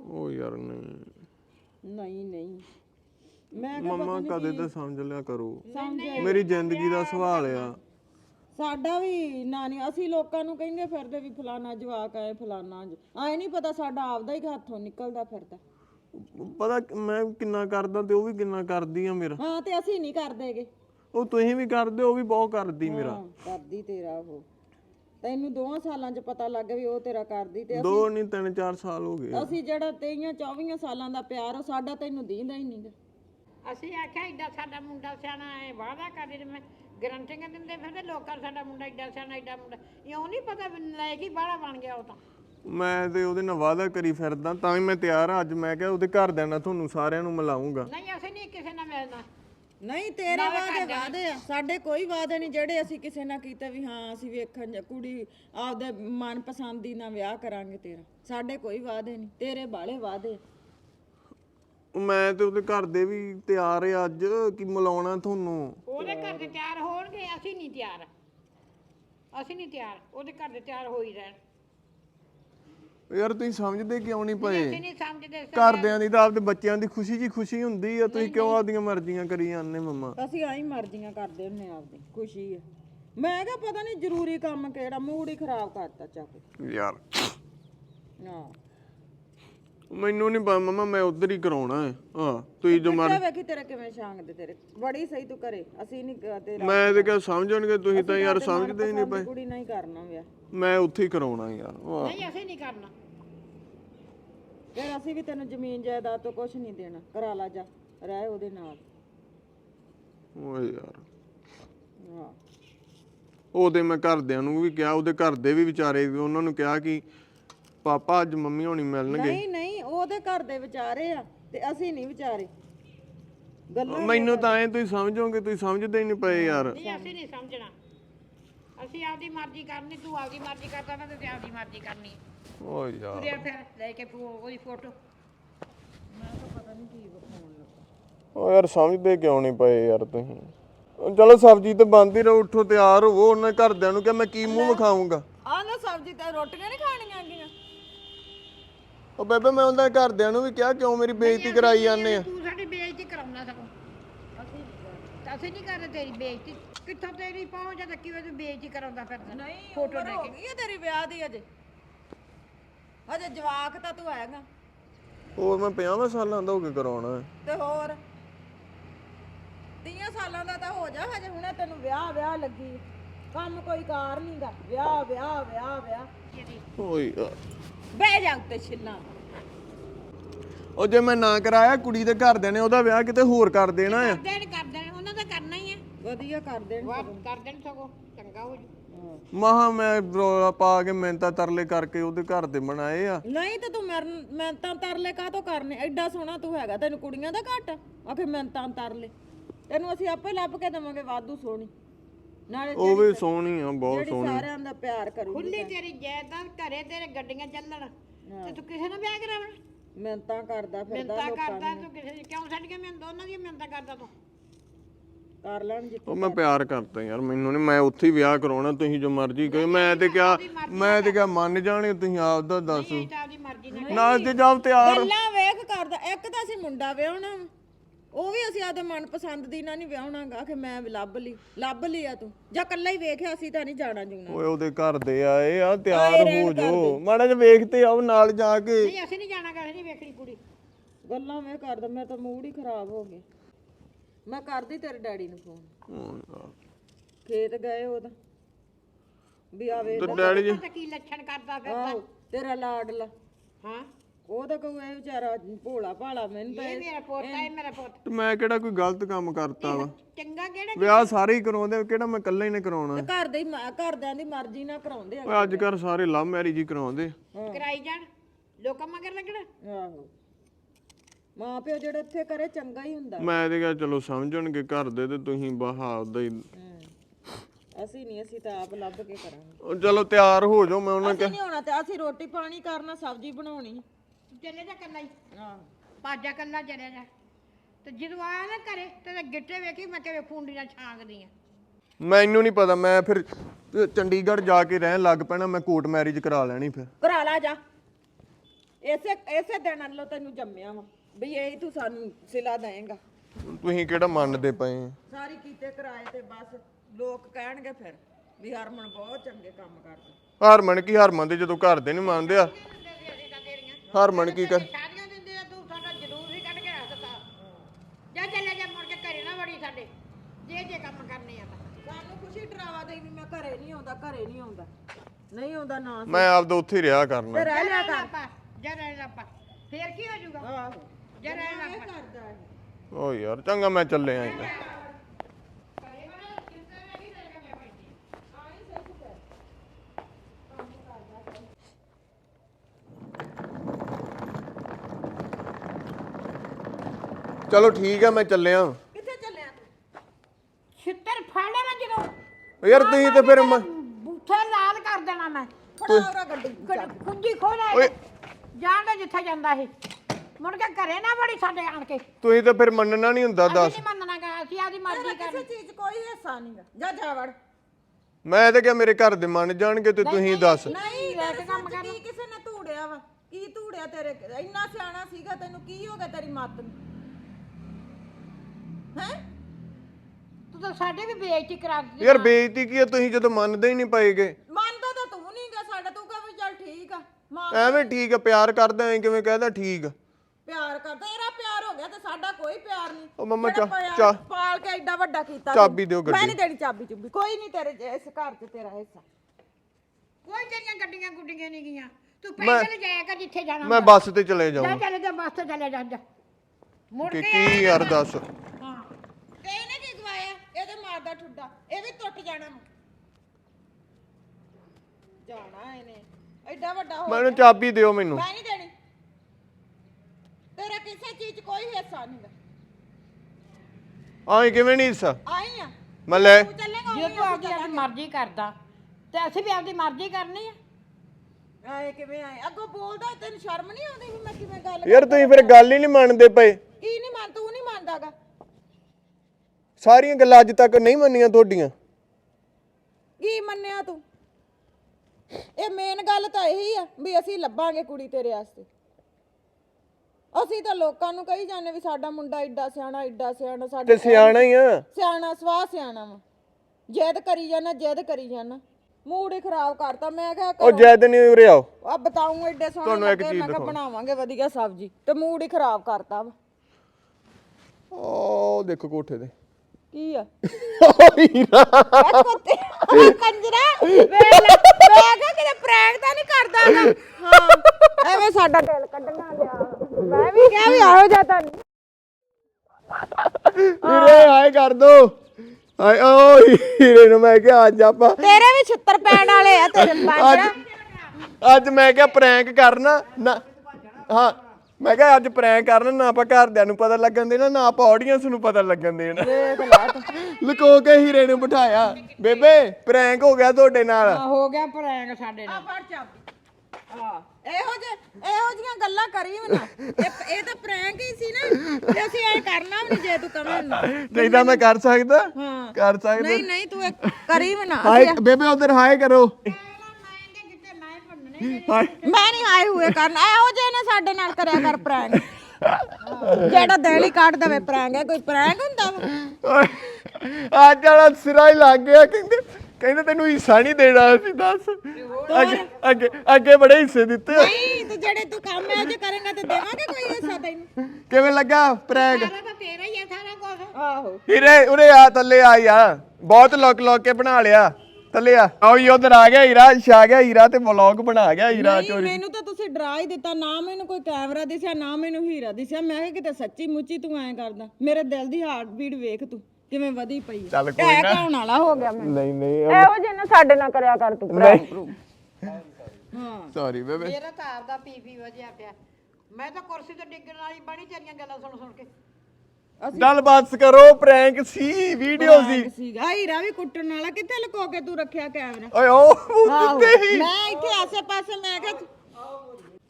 ਉਹ ਯਾਰ ਨਹੀਂ। ਨਹੀਂ ਨਹੀਂ। ਮੈਂ ਕਿਹਾ ਮੰਮਾ ਕਦੇ ਤਾਂ ਸਮਝ ਲਿਆ ਕਰੋ। ਮੇਰੀ ਜ਼ਿੰਦਗੀ ਦਾ ਸਵਾਲ ਆ। ਸਾਡਾ ਵੀ ਨਾਨੀ ਅਸੀਂ ਲੋਕਾਂ ਨੂੰ ਕਹਿੰਦੇ ਫਿਰਦੇ ਵੀ ਫਲਾਨਾ ਜਵਾਕ ਆਏ ਫਲਾਨਾ ਆਏ ਨਹੀਂ ਪਤਾ ਸਾਡਾ ਆਪਦਾ ਹੀ ਹੱਥੋਂ ਨਿਕਲਦਾ ਫਿਰਦਾ। ਪਤਾ ਕਿ ਮੈਂ ਕਿੰਨਾ ਕਰਦਾ ਤੇ ਉਹ ਵੀ ਕਿੰਨਾ ਕਰਦੀ ਆ ਮੇਰਾ। ਹਾਂ ਤੇ ਅਸੀਂ ਨਹੀਂ ਕਰਦੇਗੇ ਉਹ ਤੁਸੀਂ ਵੀ ਕਰਦੇ ਹੋ ਉਹ ਵੀ ਬਹੁਤ ਕਰਦੀ ਮੇਰਾ। ਹਾਂ, ਕਰਦੀ ਤੇਰਾ ਉਹ। ਤੈਨੂੰ ਦੋਹਾਂ ਸਾਲਾਂ 'ਚ ਪਤਾ ਲੱਗ ਗਿਆ ਵੀ ਉਹ ਤੇਰਾ ਕਰਦੀ ਤੇ ਦੋ ਨਹੀਂ ਤਿੰਨ ਚਾਰ ਸਾਲ ਹੋ ਗਏ ਅਸੀਂ ਜਿਹੜਾ ਤੇਈਆਂ 24 ਸਾਲਾਂ ਦਾ ਪਿਆਰ ਉਹ ਸਾਡਾ ਤੈਨੂੰ ਦੀਂਦਾ ਹੀ ਨਹੀਂਗਾ ਅਸੀਂ ਆਖਿਆ ਏਡਾ ਸਾਡਾ ਮੁੰਡਾ ਸਿਆਣਾ ਹੈ ਵਾਅਦਾ ਕਰਦੇ ਤੇ ਮੈਂ ਗਰੰਟੀਆਂ ਦਿੰਦੇ ਫਿਰਦੇ ਲੋਕਾਂ ਸਾਡਾ ਮੁੰਡਾ ਏਡਾ ਸਿਆਣਾ ਏਡਾ ਮੁੰਡਾ। ਇਉਂ ਨਹੀਂ ਪਤਾ ਵੀ ਲੈ ਕੀ ਬਾਹਲਾ ਬਣ ਗਿਆ ਉਹ ਤਾਂ। ਮੈਂ ਤੇ ਉਹਦੇ ਨਾਲ ਵਾਅਦਾ ਕਰੀ ਫਿਰਦਾ ਤਾਂ ਹੀ ਮੈਂ ਤਿਆਰ ਆ ਅੱਜ ਮੈਂ ਕਿਹਾ ਉਹਦੇ ਘਰਦਿਆਂ ਨਾਲ ਤੁਹਾਨੂੰ ਸਾਰਿਆਂ ਨੂੰ ਮਿਲਾਉਂਗਾ ਨਹੀਂ ਅਸੀਂ ਨਹੀਂ ਕਿਸੇ ਨਾਲ ਮਿਲਣਾ। ਨਹੀਂ ਤੇਰੇ ਵਾਦੇ ਵਾਦੇ ਆ। ਸਾਡੇ ਕੋਈ ਵਾਦੇ ਨਹੀਂ ਜਿਹੜੇ ਅਸੀਂ ਕਿਸੇ ਨਾਲ ਕੀਤਾ ਵੀ ਹਾਂ ਅਸੀਂ ਵੇਖਣ ਜਾਂ ਕੁੜੀ ਆਪਦੇ ਮਨਪਸੰਦ ਦੀ ਨਾਲ ਵਿਆਹ ਕਰਾਂਗੇ ਤੇਰਾ। ਸਾਡੇ ਕੋਈ ਵਾਦੇ ਨਹੀਂ। ਤੇਰੇ ਬਾਲੇ ਵਾਦੇ ਮੈਂ ਤੇ ਉਹਦੇ ਘਰ ਦੇ ਵੀ ਤਿਆਰ ਆ ਅੱਜ ਕਿ ਮਿਲਾਉਣਾ ਤੁਹਾਨੂੰ। ਉਹਦੇ ਘਰ ਦੇ ਤਿਆਰ ਹੋਣਗੇ ਅਸੀਂ ਨਹੀਂ ਤਿਆਰ। ਅਸੀਂ ਨਹੀਂ ਤਿਆਰ ਉਹਦੇ ਘਰ ਦੇ ਤਿਆਰ ਹੋ ਹੀ ਰਹਿਣ। ਯਾਰ ਤੁਸੀਂ ਸਮਝਦੇ ਕਿਉਂ ਨਹੀਂ ਅਸੀਂ ਪਏ? ਨਹੀਂ ਸਮਝਦੇ ਘਰਦਿਆਂ ਦੀ ਤਾਂ ਆਪਦੇ ਬੱਚਿਆਂ ਦੀ ਖੁਸ਼ੀ ਜੀ ਖੁਸ਼ੀ ਹੁੰਦੀ ਆ। ਤੁਸੀਂ ਕਿਉਂ ਆਪਦੀਆਂ ਮਰਜ਼ੀਆਂ ਕਰੀ ਜਾਂਦੇ ਮੰਮਾ? ਅਸੀਂ ਆਈ ਮਰਜ਼ੀਆਂ ਕਰਦੇ ਹੁੰਨੇ ਆਪਦੀ ਖੁਸ਼ੀ ਹੈ ਮੈਂ ਕਿਹਾ ਪਤਾ ਨਹੀਂ ਜ਼ਰੂਰੀ ਕੰਮ ਕਿਹੜਾ ਮੂਡ ਹੀ ਖਰਾਬ ਕਰਤਾ ਚੱਕ ਯਾਰ। ਨਾ। ਮੈਨੂੰ ਨਹੀਂ ਪਤਾ ਮੰਮਾ ਮੈਂ ਉਧਰ ਹੀ ਕਰਾਉਣਾ ਹੈ। ਹਾਂ ਤੁਸੀਂ ਜੋ ਮਰ ਕਿੱਥੇ ਵੇਖੀ ਤੇਰੇ ਕਿਵੇਂ ਛਾਂਗਦੇ ਤੇਰੇ? ਬੜੀ ਸਹੀ ਤੂੰ ਕਰੇ ਅਸੀਂ ਨਹੀਂ ਕਰਦੇ ਮੈਂ ਤੇ ਕਿਹਾ ਸਮਝਣਗੇ ਤੁਸੀਂ ਤਾਂ ਯਾਰ ਸਮਝਦੇ ਹੀ ਨਹੀਂ ਪਏ। ਕੁੜੀ ਨਹੀਂ ਕਰਨਾ ਵਿਆਹ ਮੈਂ ਉੱਥੇ ਹੀ ਕਰਾਉਣਾ ਯਾਰ ਵਾਹ ਨਹੀਂ ਅਸੀਂ ਨਹੀਂ ਕਰਨਾ। ਫਿਰ ਅਸੀਂ ਵੀ ਤੈਨੂੰ ਜ਼ਮੀਨ ਜਾਇਦਾਦ ਤੋਂ ਕੁਝ ਨਹੀਂ ਦੇਣਾ। ਕਰਾ ਲਾ ਜਾ ਰਹਿ ਉਹਦੇ ਨਾਲ। ਓਏ ਯਾਰ। ਹਾਂ। ਉਹਦੇ ਮੈਂ ਘਰਦਿਆਂ ਨੂੰ ਵੀ ਕਿਹਾ ਉਹਦੇ ਘਰ ਦੇ ਵੀ ਵਿਚਾਰੇ ਉਹਨਾਂ ਨੂੰ ਕਿਹਾ ਕਿ ਪਾਪਾ ਅੱਜ ਮੰਮੀ ਹੋਣੀ ਮਿਲਣਗੇ। ਨਹੀਂ ਨਹੀਂ ਉਹਦੇ ਘਰ ਦੇ ਵਿਚਾਰੇ ਆ ਤੇ ਅਸੀਂ ਨਹੀਂ ਵਿਚਾਰੇ। ਗੱਲਾਂ ਮੈਨੂੰ ਤਾਂ ਐ ਤੁਸੀਂ ਸਮਝੋਗੇ ਤੁਸੀਂ ਸਮਝਦੇ ਹੀ ਨਹੀਂ ਪਏ ਯਾਰ। ਨਹੀਂ ਅਸੀਂ ਨਹੀਂ ਸਮਝਣਾ। ਅਸੀਂ ਆਪਦੀ ਮਰਜ਼ੀ ਕਰਨੀ ਤੂੰ ਆਪਦੀ ਮਰਜ਼ੀ ਕਰਦਾ ਨਾ ਤੇ ਆਪਦੀ ਮਰਜ਼ੀ ਕਰਨੀ। ਓਏ ਯਾਰ। ਤੁਰਿਆ ਫਿਰ ਲੈ ਕੇ ਫੋ- ਉਹਦੀ ਫੋਟੋ। ਓ ਯਾਰ ਸਮਝਦੇ ਕਿਉਂ ਨਹੀਂ ਪਏ ਯਾਰ ਤੁਸੀਂ? ਚਲੋ ਸਬਜ਼ੀ ਤੇ ਬੰਦ ਹੀ ਰਹੋ ਉੱਠੋ ਤਿਆਰ ਹੋਵੋ। ਉਹਨਾਂ ਘਰਦਿਆਂ ਨੂੰ ਕਿ ਮੈਂ ਕੀ ਮੂੰਹ ਵਿਖਾਉਂਗਾ ਆ ਨਾ ਸਬਜ਼ੀ ਤੇ ਰੋਟੀਆਂ ਨਹੀਂ ਖਾਣੀਆਂ ਗੀਆਂ ਉਹ ਬੇਬੇ ਮੈਂ ਉਹਨਾਂ ਘਰਦਿਆਂ ਨੂੰ ਵੀ ਕਿਹਾ ਕਿਉਂ ਮੇਰੀ ਬੇਇੱਜ਼ਤੀ ਕਰਾਈ ਜਾਂਦੇ ਆ? ਤੂੰ ਸਾਡੀ ਬੇਇੱਜ਼ਤੀ ਕਰਾਉਣਾ ਸਗੋਂ। ਅਸੀਂ ਅਸੀਂ ਨਹੀਂ ਕਰਦੇ ਤੇਰੀ ਬੇਇੱਜ਼ਤੀ। ਕਿੱਥੋਂ ਤੇਰੀ ਪਹੁੰਚ ਤੇ ਕਿਵੇਂ ਤੂੰ ਬੇਇੱਜ਼ਤੀ ਕਰਾਉਂਦਾ ਫਿਰਦਾ? ਨਹੀਂ ਫੋਟੋ ਉਮਰ ਹੋ ਗਈ ਹੈ ਤੇਰੀ ਵਿਆਹ ਦੀ ਅਜੇ। ਅਜੇ ਜਵਾਕ ਤਾਂ ਤੂੰ ਹੈਗਾ। ਹੋਰ ਮੈਂ 50 ਸਾਲਾਂ ਦਾ ਹੋ ਕੇ ਕਰਾਉਣਾ ਹੈ। ਤੇ ਹੋਰ? 30 ਸਾਲਾਂ ਦਾ ਤਾਂ ਹੋ ਜਾ ਹਜੇ ਹੁਣੇ ਤੈਨੂੰ ਵਿਆਹ ਵਿਆਹ ਲੱਗੀ। ਕੰਮ ਕੋਈ ਕਾਰ ਨਹੀਂਗਾ ਵਿਆਹ ਵਿਆਹ ਵਿਆਹ ਵਿਆਹ। ਓਏ ਯਾਰ। ਬਹਿ ਜਾ ਉੱਤੇ ਛਿੱਲਾਂ। ਉਹ ਜੇ ਮੈਂ ਨਾ ਕਰਾਇਆ ਕੁੜੀ ਦੇ ਘਰਦਿਆਂ ਨੇ ਉਹਦਾ ਵਿਆਹ ਕਿਤੇ ਹੋਰ ਕਰ ਦੇਣਾ ਆ ਕਰਦੇ ਨੇ ਕਰਦੇ ਨੇ ਉਹਨਾਂ ਦਾ ਕਰਨਾ ਹੀ ਹੈ। ਵਧੀਆ ਕਰ ਦੇਣ ਵਾਹ ਕਰ ਦੇਣ ਸਗੋਂ ਚੰਗਾ ਹੋ ਜੂ। ਮਹਾ ਮੈਂ ਰੌਲਾ ਪਾ ਕੇ ਮਿਹਨਤਾਂ ਤਰਲੇ ਕਰਕੇ ਉਹਦੇ ਘਰ ਦੇ ਬਣਾਏ ਆ। ਨਹੀਂ ਤੇ ਤੂੰ ਮਰਨ ਮੈਂ ਤਾਂ ਤਰਲੇ ਕਾਹਤੋਂ ਕਰਨੇ? ਐਡਾ ਸੋਹਣਾ ਤੂੰ ਹੈਗਾ ਤੈਨੂੰ ਕੁੜੀਆਂ ਦਾ ਘੱਟ? ਆਖੇ ਮੈਂ ਤਾਂ ਤਰਲੇ। ਤੈਨੂੰ ਅਸੀਂ ਆਪੇ ਲੱਭ ਕੇ ਦੇਵਾਂਗੇ ਵਾਧੂ ਸੋਹਣੀ। ਨਾਲੇ ਉਹ ਵੀ ਸੋਹਣੀ ਆ ਬਹੁਤ ਜਿਹੜੀ ਸਾਰਿਆਂ ਦਾ ਪਿਆਰ ਕਰੂਗੀ ਖੁੱਲੀ ਤੇਰੀ ਜਾਇਦਾਦ ਘਰੇ ਤੇਰੇ ਗੱਡੀਆਂ ਚੱਲਣ। ਤੇ ਤੂੰ ਕਿਸੇ ਨਾਲ ਵਿਆਹ ਕਰਾਵਣਾ? ਮਿਹਨਤਾਂ ਕਰਦਾ ਫਿਰਦਾ ਮਿੰਤਾ ਕਰਦਾ ਤੂੰ ਕਿਸੇ ਦੀ। ਕਿਉਂ ਛੱਡ ਕੇ ਮਿੰਤਾ ਉਹਨਾਂ ਦੀਆਂ ਮਿੰਤਾ ਕਰਦਾ ਤੂੰ। ਕਰ ਲੈਣ ਜਿੱਥੇ ਉਹ ਮੈਂ ਪਿਆਰ ਕਰਦਾ ਯਾਰ ਮੈਨੂੰ ਨਹੀਂ ਮੈਂ ਉੱਥੇ ਹੀ ਵਿਆਹ ਕਰਾਉਣਾ ਤੁਸੀਂ ਜੋ ਮਰਜ਼ੀ ਕਹੋ। ਮੈਂ ਤੇ ਕਿਹਾ ਮੈਂ ਤੇ ਕਿਹਾ ਮੰਨ ਜਾਣੇ ਤੁਸੀਂ ਆਪ ਦਾ ਦੱਸ। ਇਹ ਤਾਂ ਆਪਦੀ ਮਰਜ਼ੀ ਨਾਲ ਨਾ ਤੇ ਜਾਓ ਤਿਆਰ। ਗੱਲਾਂ ਵੇਖ ਕਰਦਾ। ਇੱਕ ਤਾਂ ਅਸੀਂ ਮੁੰਡਾ ਵਿਆਹਣਾ ਵਾ। ਉਹ ਵੀ ਅਸੀਂ ਆਦੇ ਮਨਪਸੰਦ ਦੀ ਨਾਲ ਨਹੀਂ ਵਿਆਹਣਾਗਾ ਕਿ ਮੈਂ ਲੱਭ ਲਈ ਲੱਭ ਲਈ ਆ ਤੂੰ। ਜਾਂ ਕੱਲਾ ਹੀ ਵੇਖਿਆ ਅਸੀਂ ਤਾਂ ਨਹੀਂ ਜਾਣਾ ਜੂਣਾ। ਓਏ ਉਹਦੇ ਘਰ ਦੇ ਆਏ ਆ ਤਿਆਰ ਹੋ ਜੋ ਮਾੜਾ ਜਿਹਾ ਵੇਖਤੇ ਆਓ ਨਾਲ ਜਾ ਕੇ। ਨਹੀਂ ਅਸੀਂ ਨਹੀਂ ਜਾਣਾ ਅਸੀਂ ਨਹੀਂ ਵੇਖਣੀ ਕੁੜੀ। ਗੱਲਾਂ ਵੇ ਕਰਦਾ ਮੈਂ ਤਾਂ ਮੂਡ ਹੀ ਖਰਾਬ ਹੋ ਗਿਆ। ਮੈਂ ਕਰਦੀ ਤੇਰੇ ਡੈਡੀ ਨੂੰ ਫੋਨ ਖੇਤ ਗਏ ਉਹ ਤਾਂ। ਵੀ ਆਵੇ ਤੇ ਡੈਡੀ ਜੀ। ਤਾਂ ਕੀ ਲੱਛਣ ਕਰਦਾ ਫਿਰ ਆਹੋ ਤੇਰਾ ਲਾਡਲਾ। ਹਾਂ। ਉਹ ਤਾਂ ਕੋਈ ਇਹ ਵਿਚਾਰਾ ਭੋਲਾ ਭਾਲਾ ਮੈਨੂੰ ਤਾਂ ਇਹ ਮੇਰਾ ਪੋਤਾ ਇਹ ਮੇਰਾ ਪੁੱਤ। ਤੇ ਮੈਂ ਕਿਹੜਾ ਕੋਈ ਗਲਤ ਕੰਮ ਕਰਤਾ ਵਾ? ਚੰਗਾ ਕਿਹੜਾ ਵਿਆਹ ਸਾਰੇ ਹੀ ਕਰਾਉਂਦੇ ਕਿਹੜਾ ਮੈਂ ਇਕੱਲਾ ਹੀ ਨੇ ਕਰਾਉਣਾ? ਘਰ ਦੇ ਹੀ ਮ- ਘਰਦਿਆਂ ਦੀ ਮਰਜ਼ੀ ਨਾਲ ਕਰਾਉਂਦੇ ਆ। ਓਏ ਅੱਜ ਕੱਲ ਸਾਰੇ ਲਵ ਮੈਰਿਜ ਹੀ ਕਰਾਉਂਦੇ ਕਰਾਈ ਜਾਣ ਲੋਕਾਂ ਮਗਰ ਲੱਗਣਾ? ਆਹੋ। ਮਾਂ ਪਿਓ ਜਿਹੜਾ ਇੱਥੇ ਕਰੇ ਚੰਗਾ ਹੀ ਹੁੰਦਾ। ਮੈਂ ਤੇ ਕਿਹਾ ਚਲੋ ਸਮਝਣਗੇ ਘਰ ਦੇ ਤੇ ਤੁਸੀਂ ਬਾਹਾ ਉਦਾਂ ਹੀ ਹਮ। ਅਸੀਂ ਨਹੀਂ ਅਸੀਂ ਤਾਂ ਆਪ ਲੱਭ ਕੇ ਕਰਾਂਗੇ। ਉਹ ਚਲੋ ਤਿਆਰ ਹੋ ਜਾਓ ਮੈਂ ਉਹਨਾਂ ਅਸੀਂ ਨਹੀਂ ਹੋਣਾ ਤੇ ਅਸੀਂ ਰੋਟੀ ਪਾਣੀ ਕਰਨਾ ਸਬਜ਼ੀ ਬਣਾਉਣੀ। ਚੱਲੇ ਜਾ ਕੱਲਾ ਹੀ। ਆਹੋ ਪਾਜਾ ਕੱਲਾ ਚਲਿਆ ਜਾ। ਤੇ ਜਦੋਂ ਆਇਆ ਨਾ ਘਰੇ ਤੇ ਗਿੱਟੇ ਵੇਖੀ ਮੈਂ ਕਿਵੇਂ ਫੁੰਡੀਆਂ ਛਾਂਗਦੀ ਆ ਮੈਨੂੰ ਨਹੀਂ ਪਤਾ ਮੈਂ ਫਿਰ ਚੰਡੀਗੜ੍ਹ ਜਾ ਕੇ ਰਹਿਣ ਲੱਗ ਪੈਣਾ ਮੈਂ ਕੋਰਟ ਮੈਰਿਜ ਕਰਾ ਲੈਣੀ ਫਿਰ। ਕਰਾ ਲਾ ਜਾ। ਇਸੇ ਇਸੇ ਦਿਨ ਨਾਲੋਂ ਤੈਨੂੰ ਜੰਮਿਆ ਵਾ ਵੀ ਇਹ ਤੂੰ ਸਾਨੂੰ ਸਿਲਾ ਦੇਂਗਾ ਤੁਸੀਂ ਕਿਹੜਾ ਮੰਨਦੇ ਪਏ ਆ? ਸਾਰੀ ਕੀਤੇ ਕਿਰਾਏ ਤੇ ਬਸ ਲੋਕ ਕਹਿਣਗੇ ਫਿਰ ਵੀ ਹਰਮਨ ਬਹੁਤ ਚੰਗੇ ਕੰਮ ਕਰਦਾ। ਹਰਮਨ ਕੀ ਹਰਮਨ ਦੇ ਜਦੋਂ ਘਰ ਦੇ ਨਹੀਂ ਮੰਨਦੇ ਆ? ਹਰਮਨ ਕੀ ਕਰ ਸ਼ਾਦੀਆਂ ਦਿੰਦੇ ਆ ਤੂੰ ਸਾਡਾ ਜਲੂਸ ਹੀ ਕੱਢ ਕੇ ਰੱਖਤਾ ਜਾ ਚੱਲੇ ਜਾ ਮੁੜ ਕੇ ਘਰੇ ਨਾ ਵੜੀ ਸਾਡੇ। ਜੇ ਜੇ ਕੰਮ ਕਰਨੇ ਆ ਤਾਂ। ਸਾਨੂੰ ਖੁਸ਼ੀ ਡਰਾਵਾ ਦੇ ਵੀ ਮੈਂ ਘਰੇ ਨਹੀਂ ਆਉਂਦਾ ਘਰੇ ਨਹੀਂ ਆਉਂਦਾ। ਨਹੀਂ ਆਉਂਦਾ ਨਾ ਮੈਂ ਆਪਦਾ ਉੱਥੇ ਹੀ ਰਿਹਾ ਕਰਨਾ। ਤੇ ਰਹਿ ਲਿਆ ਕਰ। ਆਪਾਂ ਜਾ ਰਹਿ ਲੱਪਾ। ਫੇਰ ਕੀ ਹੋ ਜਾਊਗਾ? ਆਹੋ। ਜਾ ਰਹਿ ਲੱਪਾ। ਕਰਦਾ ਇਹ। ਓ ਯਾਰ ਚੰਗਾ ਮੈਂ ਚੱਲੇ ਆਂ ਚਲੋ ਠੀਕ ਆ ਮੈਂ ਚੱਲਿਆ। ਕਿੱਥੇ ਚੱਲਿਆ ਤੂੰ? ਛਿੱਤਰ ਫੜ ਲੈਣਾ ਜਦੋਂ। ਯਾਰ ਤੁਸੀਂ ਤੇ ਫਿਰ ਮ- ਬੂਥਾ ਲਾਲ ਕਰ ਦੇਣਾ ਮੈਂ। ਫੜਾ ਉਹਰਾ ਗੱਡੀ ਕੁੰਜੀ ਖੋਲਾ ਓਏ। ਜਾਣਦਾ ਜਿੱਥੇ ਜਾਂਦਾ ਇਹ। ਮੁੜ ਕੇ ਘਰੇ ਨਾ ਵੜੀ ਸਾਡੇ ਆਣ ਕੇ। ਤੁਸੀਂ ਤਾਂ ਫਿਰ ਮੰਨਣਾ ਨਹੀਂ ਹੁੰਦਾ ਅਸੀਂ ਦੱਸ। ਨਹੀਂ ਮੰਨਣਾਗਾ ਅਸੀਂ ਆਦੀ ਮਰਜ਼ੀ ਕਿਸੇ ਕਰਨੀ। ਚੀਜ਼ 'ਚ ਕੋਈ ਹਿੱਸਾ ਨਹੀਂਗਾ ਜਾ ਜਾ ਵੜ। ਮੈਂ ਤਾਂ ਕਿਹਾ ਮੇਰੇ ਘਰ ਦੇ ਮੰਨ ਜਾਣਗੇ ਤੇ ਤੁਸੀਂ ਦੱਸ। ਨਹੀਂ ਤੇਰੇ ਕੰਮ ਕਰ ਕੀ ਕਿਸੇ ਨੇ ਧੂੜਿਆ ਵਾ? ਕੀ ਧੂੜਿਆ ਤੇਰੇ ਇੰਨਾ ਸਿਆਣਾ ਸੀਗਾ ਤੈਨੂੰ ਕੀ ਹੋ ਗਿਆ ਤੇਰੀ ਮੱਤ ਨੂੰ? ਹੈ? ਤੂੰ ਤਾਂ ਸਾਡੇ ਵੀ ਬੇਇੱਜ਼ਤੀ ਕਰਾ ਦਿੱਤੀ ਯਾਰ ਬੇਇੱਜ਼ਤੀ ਕੀ ਆ? ਤੁਸੀਂ ਜਦੋਂ ਮੰਨਦੇ ਹੀ ਨਹੀਂ ਪਏਗੇ। ਮੰਨਦਾ ਤਾਂ ਤੂੰ ਨਹੀਂਗਾ ਸਾਡਾ ਤੂੰ ਕਹ ਚੱਲ ਠੀਕ ਆ। ਮਾਂ ਐਵੇਂ ਠੀਕ ਆ ਪਿਆਰ ਕਰਦਾ ਐ ਕਿਵੇਂ ਕਹਦਾ ਠੀਕ ਆ। ਪਿਆਰ ਕਰਦਾ ਤੇਰਾ ਪਿਆਰ ਹੋ ਗਿਆ ਤੇ ਸਾਡਾ ਕੋਈ ਪਿਆਰ ਨਹੀਂ ਉਹ ਮੰਮਾ ਜਿਹੜਾ ਚਾਹ- ਪਿਆਰ ਚਾਹ- ਪਾਲ ਕੇ ਐਡਾ ਵੱਡਾ ਕੀਤਾ ਚਾਬੀ। ਦਿਓ ਗੱਡੀ। ਮੈਂ ਨਹੀਂ ਦੇਣੀ ਚਾਬੀ ਚੁੱਬੀ ਕੋਈ ਨਹੀਂ ਤੇਰੇ ਜ- ਇਸ ਘਰ 'ਚ ਤੇਰਾ ਹਿੱਸਾ। ਕੋਈ ਤੇਰੀਆਂ ਗੱਡੀਆਂ ਗੁੱਡੀਆਂ ਨਹੀਂ ਗਈਆਂ ਤੂੰ ਪੈਦਲ ਜਾਇਆ ਕਰ ਜਿੱਥੇ ਜਾਣਾ ਮੈਂ ਬੱਸ ਤੇ ਚਲੇ ਜਾ ਜਾਊਂ ਚੱਲੇ ਜਾ ਬੱਸ ਤੇ ਚਲੇ ਜਾ ਜਾ। ਮੁੜ ਕਿ ਕੇ ਕੀ ਯਾਰ ਦੱਸ ਹਾਂ ਤੇ ਇਹਨੇ ਕੀ ਗਵਾਇਆ ਮਾਰਦਾ ਠੁੱਡਾ ਇਹ ਵੀ ਟੁੱਟ ਜਾਣਾ ਜਾਣਾ ਇਹਨੇ। ਐਡਾ ਵੱਡਾ ਹੋ ਮੈਨੂੰ ਚਾਬੀ ਦਿਓ ਮੈਨੂੰ। ਮੈਂ ਨਹੀਂ ਦੇਣੀ। ਤੇਰਾ ਕਿਸੇ ਚੀਜ਼ 'ਚ ਕੋਈ ਹਿੱਸਾ ਨਹੀਂਗਾ ਆਏ ਕਿਵੇਂ ਨਹੀਂ ਹਿੱਸਾ? ਆਈ ਆ। ਮੈਂ ਲੈ। ਤੂੰ ਚੱਲੇਗਾ ਜੇ ਤੂੰ ਆਪਦੀ ਆਪਦੀ ਮਰਜ਼ੀ ਕਰਦਾ ਤੇ ਅਸੀਂ ਵੀ ਆਪਦੀ ਮਰਜ਼ੀ ਕਰਨੀ ਆ। ਆਏ ਕਿਵੇਂ ਆਏ? ਅੱਗੋਂ ਬੋਲਦਾ ਤੈਨੂੰ ਸ਼ਰਮ ਨਹੀਂ ਆਉਂਦੀ ਵੀ ਮੈਂ ਕਿਵੇਂ ਗੱਲ ਯਾਰ ਤੁਸੀਂ ਫਿਰ ਗੱਲ ਹੀ ਨਹੀਂ ਮੰਨਦੇ ਪਏ। ਕੀ ਨਹੀਂ ਮੰਨ ਤੂੰ ਨਹੀਂ ਮੰਨਦਾਗਾ। ਸਾਰੀਆਂ ਗੱਲਾਂ ਅੱਜ ਤੱਕ ਨਹੀਂ ਮੰਨੀਆਂ ਤੁਹਾਡੀਆਂ। ਕੀ ਮੰਨਿਆ ਤੂੰ? ਇਹ ਮੇਨ ਗੱਲ ਤਾਂ ਇਹੀ ਆ ਵੀ ਅਸੀਂ ਲੱਭਾਂਗੇ ਕੁੜੀ ਤੇਰੇ ਵਾਸਤੇ। ਅਸੀਂ ਤਾਂ ਲੋਕਾਂ ਨੂੰ ਕਹੀ ਜਾਂਦੇ ਵੀ ਸਾਡਾ ਮੁੰਡਾ ਏਡਾ ਸਿਆਣਾ ਏਡਾ ਸਿਆਣਾ ਤੇ ਸਾਡੇ ਸਿਆਣਾ ਹੀ ਆ। ਸਿਆਣਾ ਸਵਾਹ ਸਿਆਣਾ ਵਾ। ਜਿੱਦ ਕਰੀ ਜਾਣਾ ਜਿੱਦ ਕਰੀ ਜਾਣਾ। ਮੂਡ ਹੀ ਖਰਾਬ ਕਰਤਾ ਮੈਂ ਕਿਹਾ ਉਹ ਜੈਦ ਨਹੀਂ ਉਰੇ ਆਓ। ਆ ਬਤਾਉਂ ਏਡੇ ਸੋਹਣੇ ਤੁਹਾਨੂੰ ਇੱਕ ਲੱਗੇ ਚੀਜ਼ ਮੈਂ ਕਿਹਾ। ਬਣਾਵਾਂਗੇ ਵਧੀਆ ਸਬਜ਼ੀ ਤੇ ਮੂਡ ਹੀ ਖਰਾਬ ਕਰਤਾ ਵਾ। ਉਹ ਦੇਖੋ ਕੋਠੇ ਤੇ। ਕੀ ਆ? ਉਹ ਹੀਰਾ ਇਹ ਕੁੱਤੇ ਆਹ ਕੰਜਰਾ। ਵੇਖ ਲੈ ਵੇਖ ਕਿਤੇ ਪ੍ਰੈਂਕ ਤਾਂ ਨਹੀਂ ਕਰਦਾ ਗਾ। ਹਾਂ। ਐਵੇਂ ਸਾਡਾ ਦਿਲ ਕੱਢਣਾ ਲਿਆ ਮੈਂ ਵੀ ਕਿਹਾ ਵੀ ਆਹੋ ਜਾ ਤਾਂ ਹੀਰੇ ਆਏ ਕਰ ਦੋ। ਆਏ ਓ ਹੀਰੇ ਨੂੰ ਮੈਂ ਕਿਹਾ ਅੱਜ ਆਪਾਂ ਤੇਰੇ ਵੀ ਛਿੱਤਰ ਪੈਣ ਵਾਲੇ ਆ ਤੇਰੇ ਅੱਜ ਪੰਜਰਾ ਅੱਜ ਮੈਂ ਕਿਹਾ ਪ੍ਰੈਂਕ ਕਰਨਾ। ਨਾ ਹਾਂ। ਮੈਂ ਕਿਹਾ ਅੱਜ ਪ੍ਰੈਂਕ ਕਰਨਾ ਨਾ ਆਪਾਂ ਘਰਦਿਆਂ ਨੂੰ ਪਤਾ ਲੱਗਣ ਦੇਣਾ ਨਾ ਆਪਾਂ ਆਡੀਅנס ਨੂੰ ਪਤਾ ਲੱਗਣ ਦੇਣਾ। ਲੁਕੋ ਕੇ ਹੀਰੇ ਨੂੰ ਬਿਠਾਇਆ। ਬੇਬੇ ਪ੍ਰੈਂਕ ਹੋ ਗਿਆ ਤੁਹਾਡੇ ਨਾਲ। ਹੋ ਗਿਆ ਪ੍ਰੈਂਕ ਸਾਡੇ ਨਾਲ। ਆ ਫੜ ਚਾਬੀ। ਆ ਇਹੋ ਜੇ ਇਹੋ ਜੀਆਂ ਗੱਲਾਂ ਕਰੀ ਵੀ ਨਾ। ਇਹ ਇਹ ਤਾਂ ਪ੍ਰੈਂਕ ਹੀ ਸੀ ਨਾ। ਤੇ ਅਸੀਂ ਐ ਕਰਨਾ ਵੀ ਨਹੀਂ ਜੇ ਤੂੰ ਕਵੇਂ ਨਾ। ਤੇ ਇਦਾਂ ਮੈਂ ਕਰ ਸਕਦਾ। ਹਾਂ। ਕਰ ਸਕਦਾ। ਨਹੀਂ ਨਹੀਂ ਤੂੰ ਇਹ ਕਰੀ ਵੀ ਨਾ। ਹਾਏ ਬੇਬੇ ਉਧਰ ਹਾਏ ਕਰੋ। ਮੈਂ ਨਹੀਂ ਆਏ ਹੋਏ ਕਰਨ। ਇਹੋ ਜੇ ਨੇ ਸਾਡੇ ਨਾਲ ਕਰਿਆ ਕਰ ਪ੍ਰੈਂਕ ਜਿਹੜਾ ਦੇਲੀ ਕੱਢ ਦੇਵੇ ਪ੍ਰੈਂਕ ਹੈ ਕੋਈ ਪ੍ਰੈਂਕ ਹੁੰਦਾ ਵਾ? ਅੱਜ ਵਾਲਾ ਸਿਰਾ ਹੀ ਲੱਗ ਗਿਆ ਕਹਿੰਦੇ ਕਹਿੰਦੇ ਤੈਨੂੰ ਹਿੱਸਾ ਨਹੀਂ ਦੇਣਾ ਸੀ ਦੱਸ। ਅੱਗੇ ਅੱਗੇ ਅੱਗੇ ਬੜੇ ਹਿੱਸੇ ਦਿੱਤੇ। ਨਹੀਂ ਤੇ ਜਿਹੜੇ ਤੂੰ ਕੰਮ ਇਹੋ ਜੇ ਕਰੇਗਾ ਤੇ ਦੇਵਾਂਗੇ ਕੋਈ ਹਿੱਸਾ ਤੈਨੂੰ? ਕਿਵੇਂ ਲੱਗਾ ਪ੍ਰੈਂਕ ਸਾਰਾ ਤਾਂ ਤੇਰਾ ਹੀ ਆ ਸਾਰਾ ਕੁਝ ਆਹੋ। ਹੀਰੇ ਉਰੇ ਆ ਥੱਲੇ ਆ ਬਹੁਤ ਲੋਕ ਲੋਕ ਕੇ ਬਣਾ ਲਿਆ। ਥੱਲੇ ਆ ਆਓ ਜੀ ਉਧਰ ਆ ਗਿਆ ਹੀਰਾ ਛਾ ਗਿਆ ਹੀਰਾ ਤੇ ਵਲੌਗ ਬਣਾ ਗਿਆ ਹੀਰਾ ਨਹੀਂ ਚੋਰੀ। ਮੈਨੂੰ ਤਾਂ ਤੁਸੀਂ ਡਰਾ ਹੀ ਦਿੱਤਾ ਨਾ ਮੈਨੂੰ ਕੋਈ ਕੈਮਰਾ ਦਿਸਿਆ ਨਾ ਮੈਨੂੰ ਹੀਰਾ ਦਿਸਿਆ। ਮੈਂ ਕਿਹਾ ਕਿਤੇ ਸੱਚੀ ਮੁੱਚੀ ਤੂੰ ਐਂ ਕਰਦਾ। ਮੇਰੇ ਦਿਲ ਦੀ ਹਾਰਟ ਬੀਟ ਵੇਖ ਤੂੰ ਕਿਵੇਂ ਵਧੀ ਪਈ ਆ। ਚੱਲ ਕੋਈ ਨਾ। ਆਉਣ ਵਾਲਾ ਹੋ ਗਿਆ ਮੈਂ ਨਹੀਂ ਨਹੀਂ ਇਹੋ ਜਿਹੇ ਨਾ ਸਾਡੇ ਨਾਲ ਕਰਿਆ ਕਰ ਤੂੰ ਪ੍ਰੈਂਕ ਹਾਂ। ਸੌਰੀ ਬੇਬੇ। ਮੇਰਾ ਤਾਂ ਆਪਦਾ ਪੀਪੀ ਵਜਿਆ ਪਿਆ। ਮੈਂ ਤਾਂ ਕੁਰਸੀ ਤੇ ਡਿੱਗਣ ਵਾਲੀ ਬਣੀ ਤੇਰੀਆਂ ਗੱਲਾਂ ਸੁਣ ਸੁਣ ਕੇ। ਗੱਲ ਬਾਤ ਕਰੋ ਪ੍ਰੈਂਕ ਸੀ ਵੀਡੀਓ ਸੀ। prank ਸੀਗਾ ਹੀਰਾ ਵੀ ਕੁੱਟਣ ਵਾਲਾ ਕਿੱਥੇ ਲੁਕੋ ਕੇ ਤੂੰ ਰੱਖਿਆ ਕੈਮਰਾ ਓਏ ਉਹ ਕਿੱਥੇ ਹੀ ਮੈਂ ਇੱਥੇ ਆਸੇ ਪਾਸੇ ਮੈਂ ਕਿਹਾ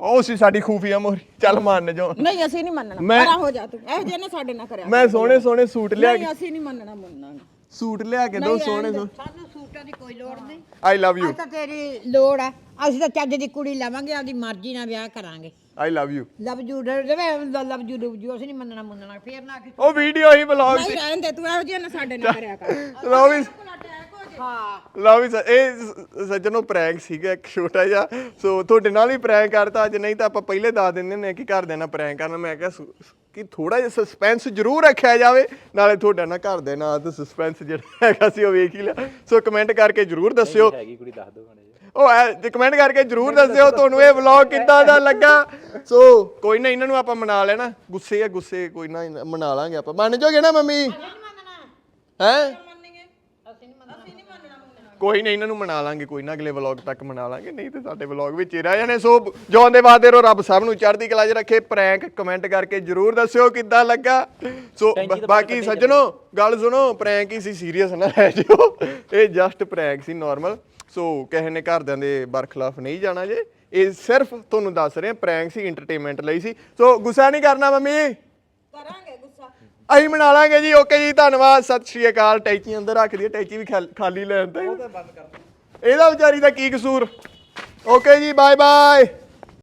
ਉਹ ਸੀ ਸਾਡੀ ਖੂਫੀਆ ਮੋਰੀ। ਚੱਲ ਮੰਨ ਜੋ ਨਹੀਂ ਅਸੀਂ ਨਹੀਂ ਮੰਨਣਾ। ਮੈਂ- ਪਰਾਂ ਹੋ ਜਾ ਤੂੰ। ਇਹੋ ਜਿਹੇ ਨਾ ਸਾਡੇ ਨਾਲ ਕਰਿਆ ਮੈਂ ਸੋਹਣੇ ਸੋਹਣੇ ਸੂਟ ਲਿਆ ਨਹੀਂ ਅਸੀਂ ਨਹੀਂ ਮੰਨਣਾ ਮੰਨਾਂਗੇ ਸੂਟ ਲਿਆ ਕੇ ਦੋ ਸੋਹਣੇ ਸੋਹਣੇ ਸਾਨੂੰ ਸੂਟਾਂ ਦੀ ਕੋਈ ਲੋੜ ਨਹੀਂ। ਆਈ ਲਵ ਯੂ ਤਾਂ ਤੇਰੀ ਲੋੜ ਆ। ਅਸੀਂ ਤਾਂ ਚੱਜ ਦੀ ਕੁੜੀ ਲਵਾਂਗੇ ਆਪਦੀ ਮਰਜ਼ੀ ਨਾਲ ਵਿਆਹ ਕਰਾਂਗੇ। I love you love you love you love you ਅਸੀਂ ਨਹੀਂ ਮੰਨਣਾ ਮੰਨਣਾ ਫੇਰ ਨਾ ਕਿ ਉਹ ਵੀਡੀਓ ਹੀ ਬਲੌਗ ਨਹੀਂ ਰਹਿਣ ਦੇ ਤੂੰ ਇਹੋ ਜਿਹੇ ਨਾ ਸਾਡੇ ਨਾਲ ਕਰਿਆ ਕਰ। ਲਓ ਵੀ ਹਾਂ। ਲਓ ਵੀ ਸ- ਇਹ ਸ- ਸੱਜਣੋ ਪ੍ਰੈਂਕ ਸੀਗਾ ਇੱਕ ਛੋਟਾ ਜਿਹਾ। ਸੋ ਤੁਹਾਡੇ ਨਾਲ ਹੀ ਪ੍ਰੈਂਕ ਕਰਤਾ ਅੱਜ ਨਹੀਂ ਤਾਂ ਆਪਾਂ ਪਹਿਲੇ ਦੱਸ ਦਿੰਦੇ ਨੇ ਕਿ ਘਰ ਨਾਲ ਪ੍ਰੈਂਕ ਕਰਨਾ। ਮੈਂ ਕਿਹਾ ਸੁ- ਕਿ ਥੋੜਾ ਜਿਹਾ ਸਸਪੈਂਸ ਜ਼ਰੂਰ ਰੱਖਿਆ ਜਾਵੇ ਨਾਲੇ ਤੁਹਾਡਾ ਨਾ ਘਰ ਦੇ ਨਾਲ ਤੇ ਸਸਪੈਂਸ ਜਿਹੜਾ ਹੈਗਾ ਸੀ ਉਹ ਵੇਖ ਹੀ ਲਿਆ। ਸੋ ਕਮੈਂਟ ਕਰਕੇ ਜ਼ਰੂਰ ਦੱਸਿਓ। ਹੈਗੀ ਕੁੜੀ ਦੱਸ ਦੋ ਮਾੜੇ ਉਹ ਕਮੈਂਟ ਕਰਕੇ ਜਰੂਰ ਦੱਸਿਓ ਤੁਹਾਨੂੰ ਇਹ ਵਲੌਗ ਕਿੱਦਾਂ ਦਾ ਲੱਗਾ। ਸੋ ਕੋਈ ਨਾ ਇਹਨਾਂ ਨੂੰ ਆਪਾਂ ਮਨਾ ਲੈਣਾ। ਗੁੱਸੇ ਆ ਗੁੱਸੇ ਕੋਈ ਨਾ ਇਹਨਾਂ- ਮਨਾ ਲਾਂਗੇ ਆਪਾਂ। ਮੰਨ ਜਾਓਗੇ ਨਾ ਮੰਮੀ? ਹੈ? ਕੋਈ ਨਹੀਂ ਇਹਨਾਂ ਨੂੰ ਮਨਾ ਲਾਂਗੇ ਕੋਈ ਨਾ ਅਗਲੇ ਵਲੌਗ ਤੱਕ ਮਨਾ ਲਾਂਗੇ। ਨਹੀਂ ਤੇ ਸਾਡੇ ਵਲੌਗ ਵਿੱਚ ਹੀ ਰਹਿ ਜਾਣੇ। ਸੋ ਜਿਉਂਦੇ ਵਾਦੇ ਰਹੋ ਰੱਬ ਸਭ ਨੂੰ ਚੜ੍ਹਦੀ ਕਲਾ 'ਚ ਰੱਖੇ। ਪ੍ਰੈਂਕ ਕਮੈਂਟ ਕਰਕੇ ਜਰੂਰ ਦੱਸਿਓ ਕਿੱਦਾਂ ਲੱਗਾ। ਸੋ ਬ- ਬਾਕੀ ਸੱਜਣੋ ਗੱਲ ਸੁਣੋ ਪ੍ਰੈਂਕ ਹੀ ਸੀ ਸੀਰੀਅਸ ਨਾ ਲੈ ਜਿਓ। ਇਹ ਜਸਟ ਪ੍ਰੈਂਕ ਸੀ ਨਾਰਮਲ ਸੋ ਕਿਸੇ ਨੇ ਘਰਦਿਆਂ ਦੇ ਬਰਖਲਾਫ ਨਹੀਂ ਜਾਣਾ ਜੇ। ਇਹ ਸਿਰਫ ਤੁਹਾਨੂੰ ਦੱਸ ਰਹੇ ਪ੍ਰੈਂਕ ਸੀ ਐਂਟਰਟੇਨਮੈਂਟ ਲਈ ਸੀ। ਸੋ ਗੁੱਸਾ ਨਹੀਂ ਕਰਨਾ ਮੰਮੀ। ਕਰਾਂਗੇ ਗੁੱਸਾ। ਅਸੀਂ ਬਣਾ ਲਾਂਗੇ ਜੀ। ਓਕੇ ਜੀ ਧੰਨਵਾਦ। ਸਤਿ ਸ਼੍ਰੀ ਅਕਾਲ। ਟੈਚੀ ਅੰਦਰ ਰੱਖ ਦਈਏ। ਟੈਚੀ ਵੀ ਖਾਲ- ਖਾਲੀ ਲੈਣ ਤੇ ਇਹਦਾ ਵਿਚਾਰੀ ਦਾ ਕੀ ਕਸੂਰ? ਓਕੇ ਜੀ ਬਾਏ ਬਾਏ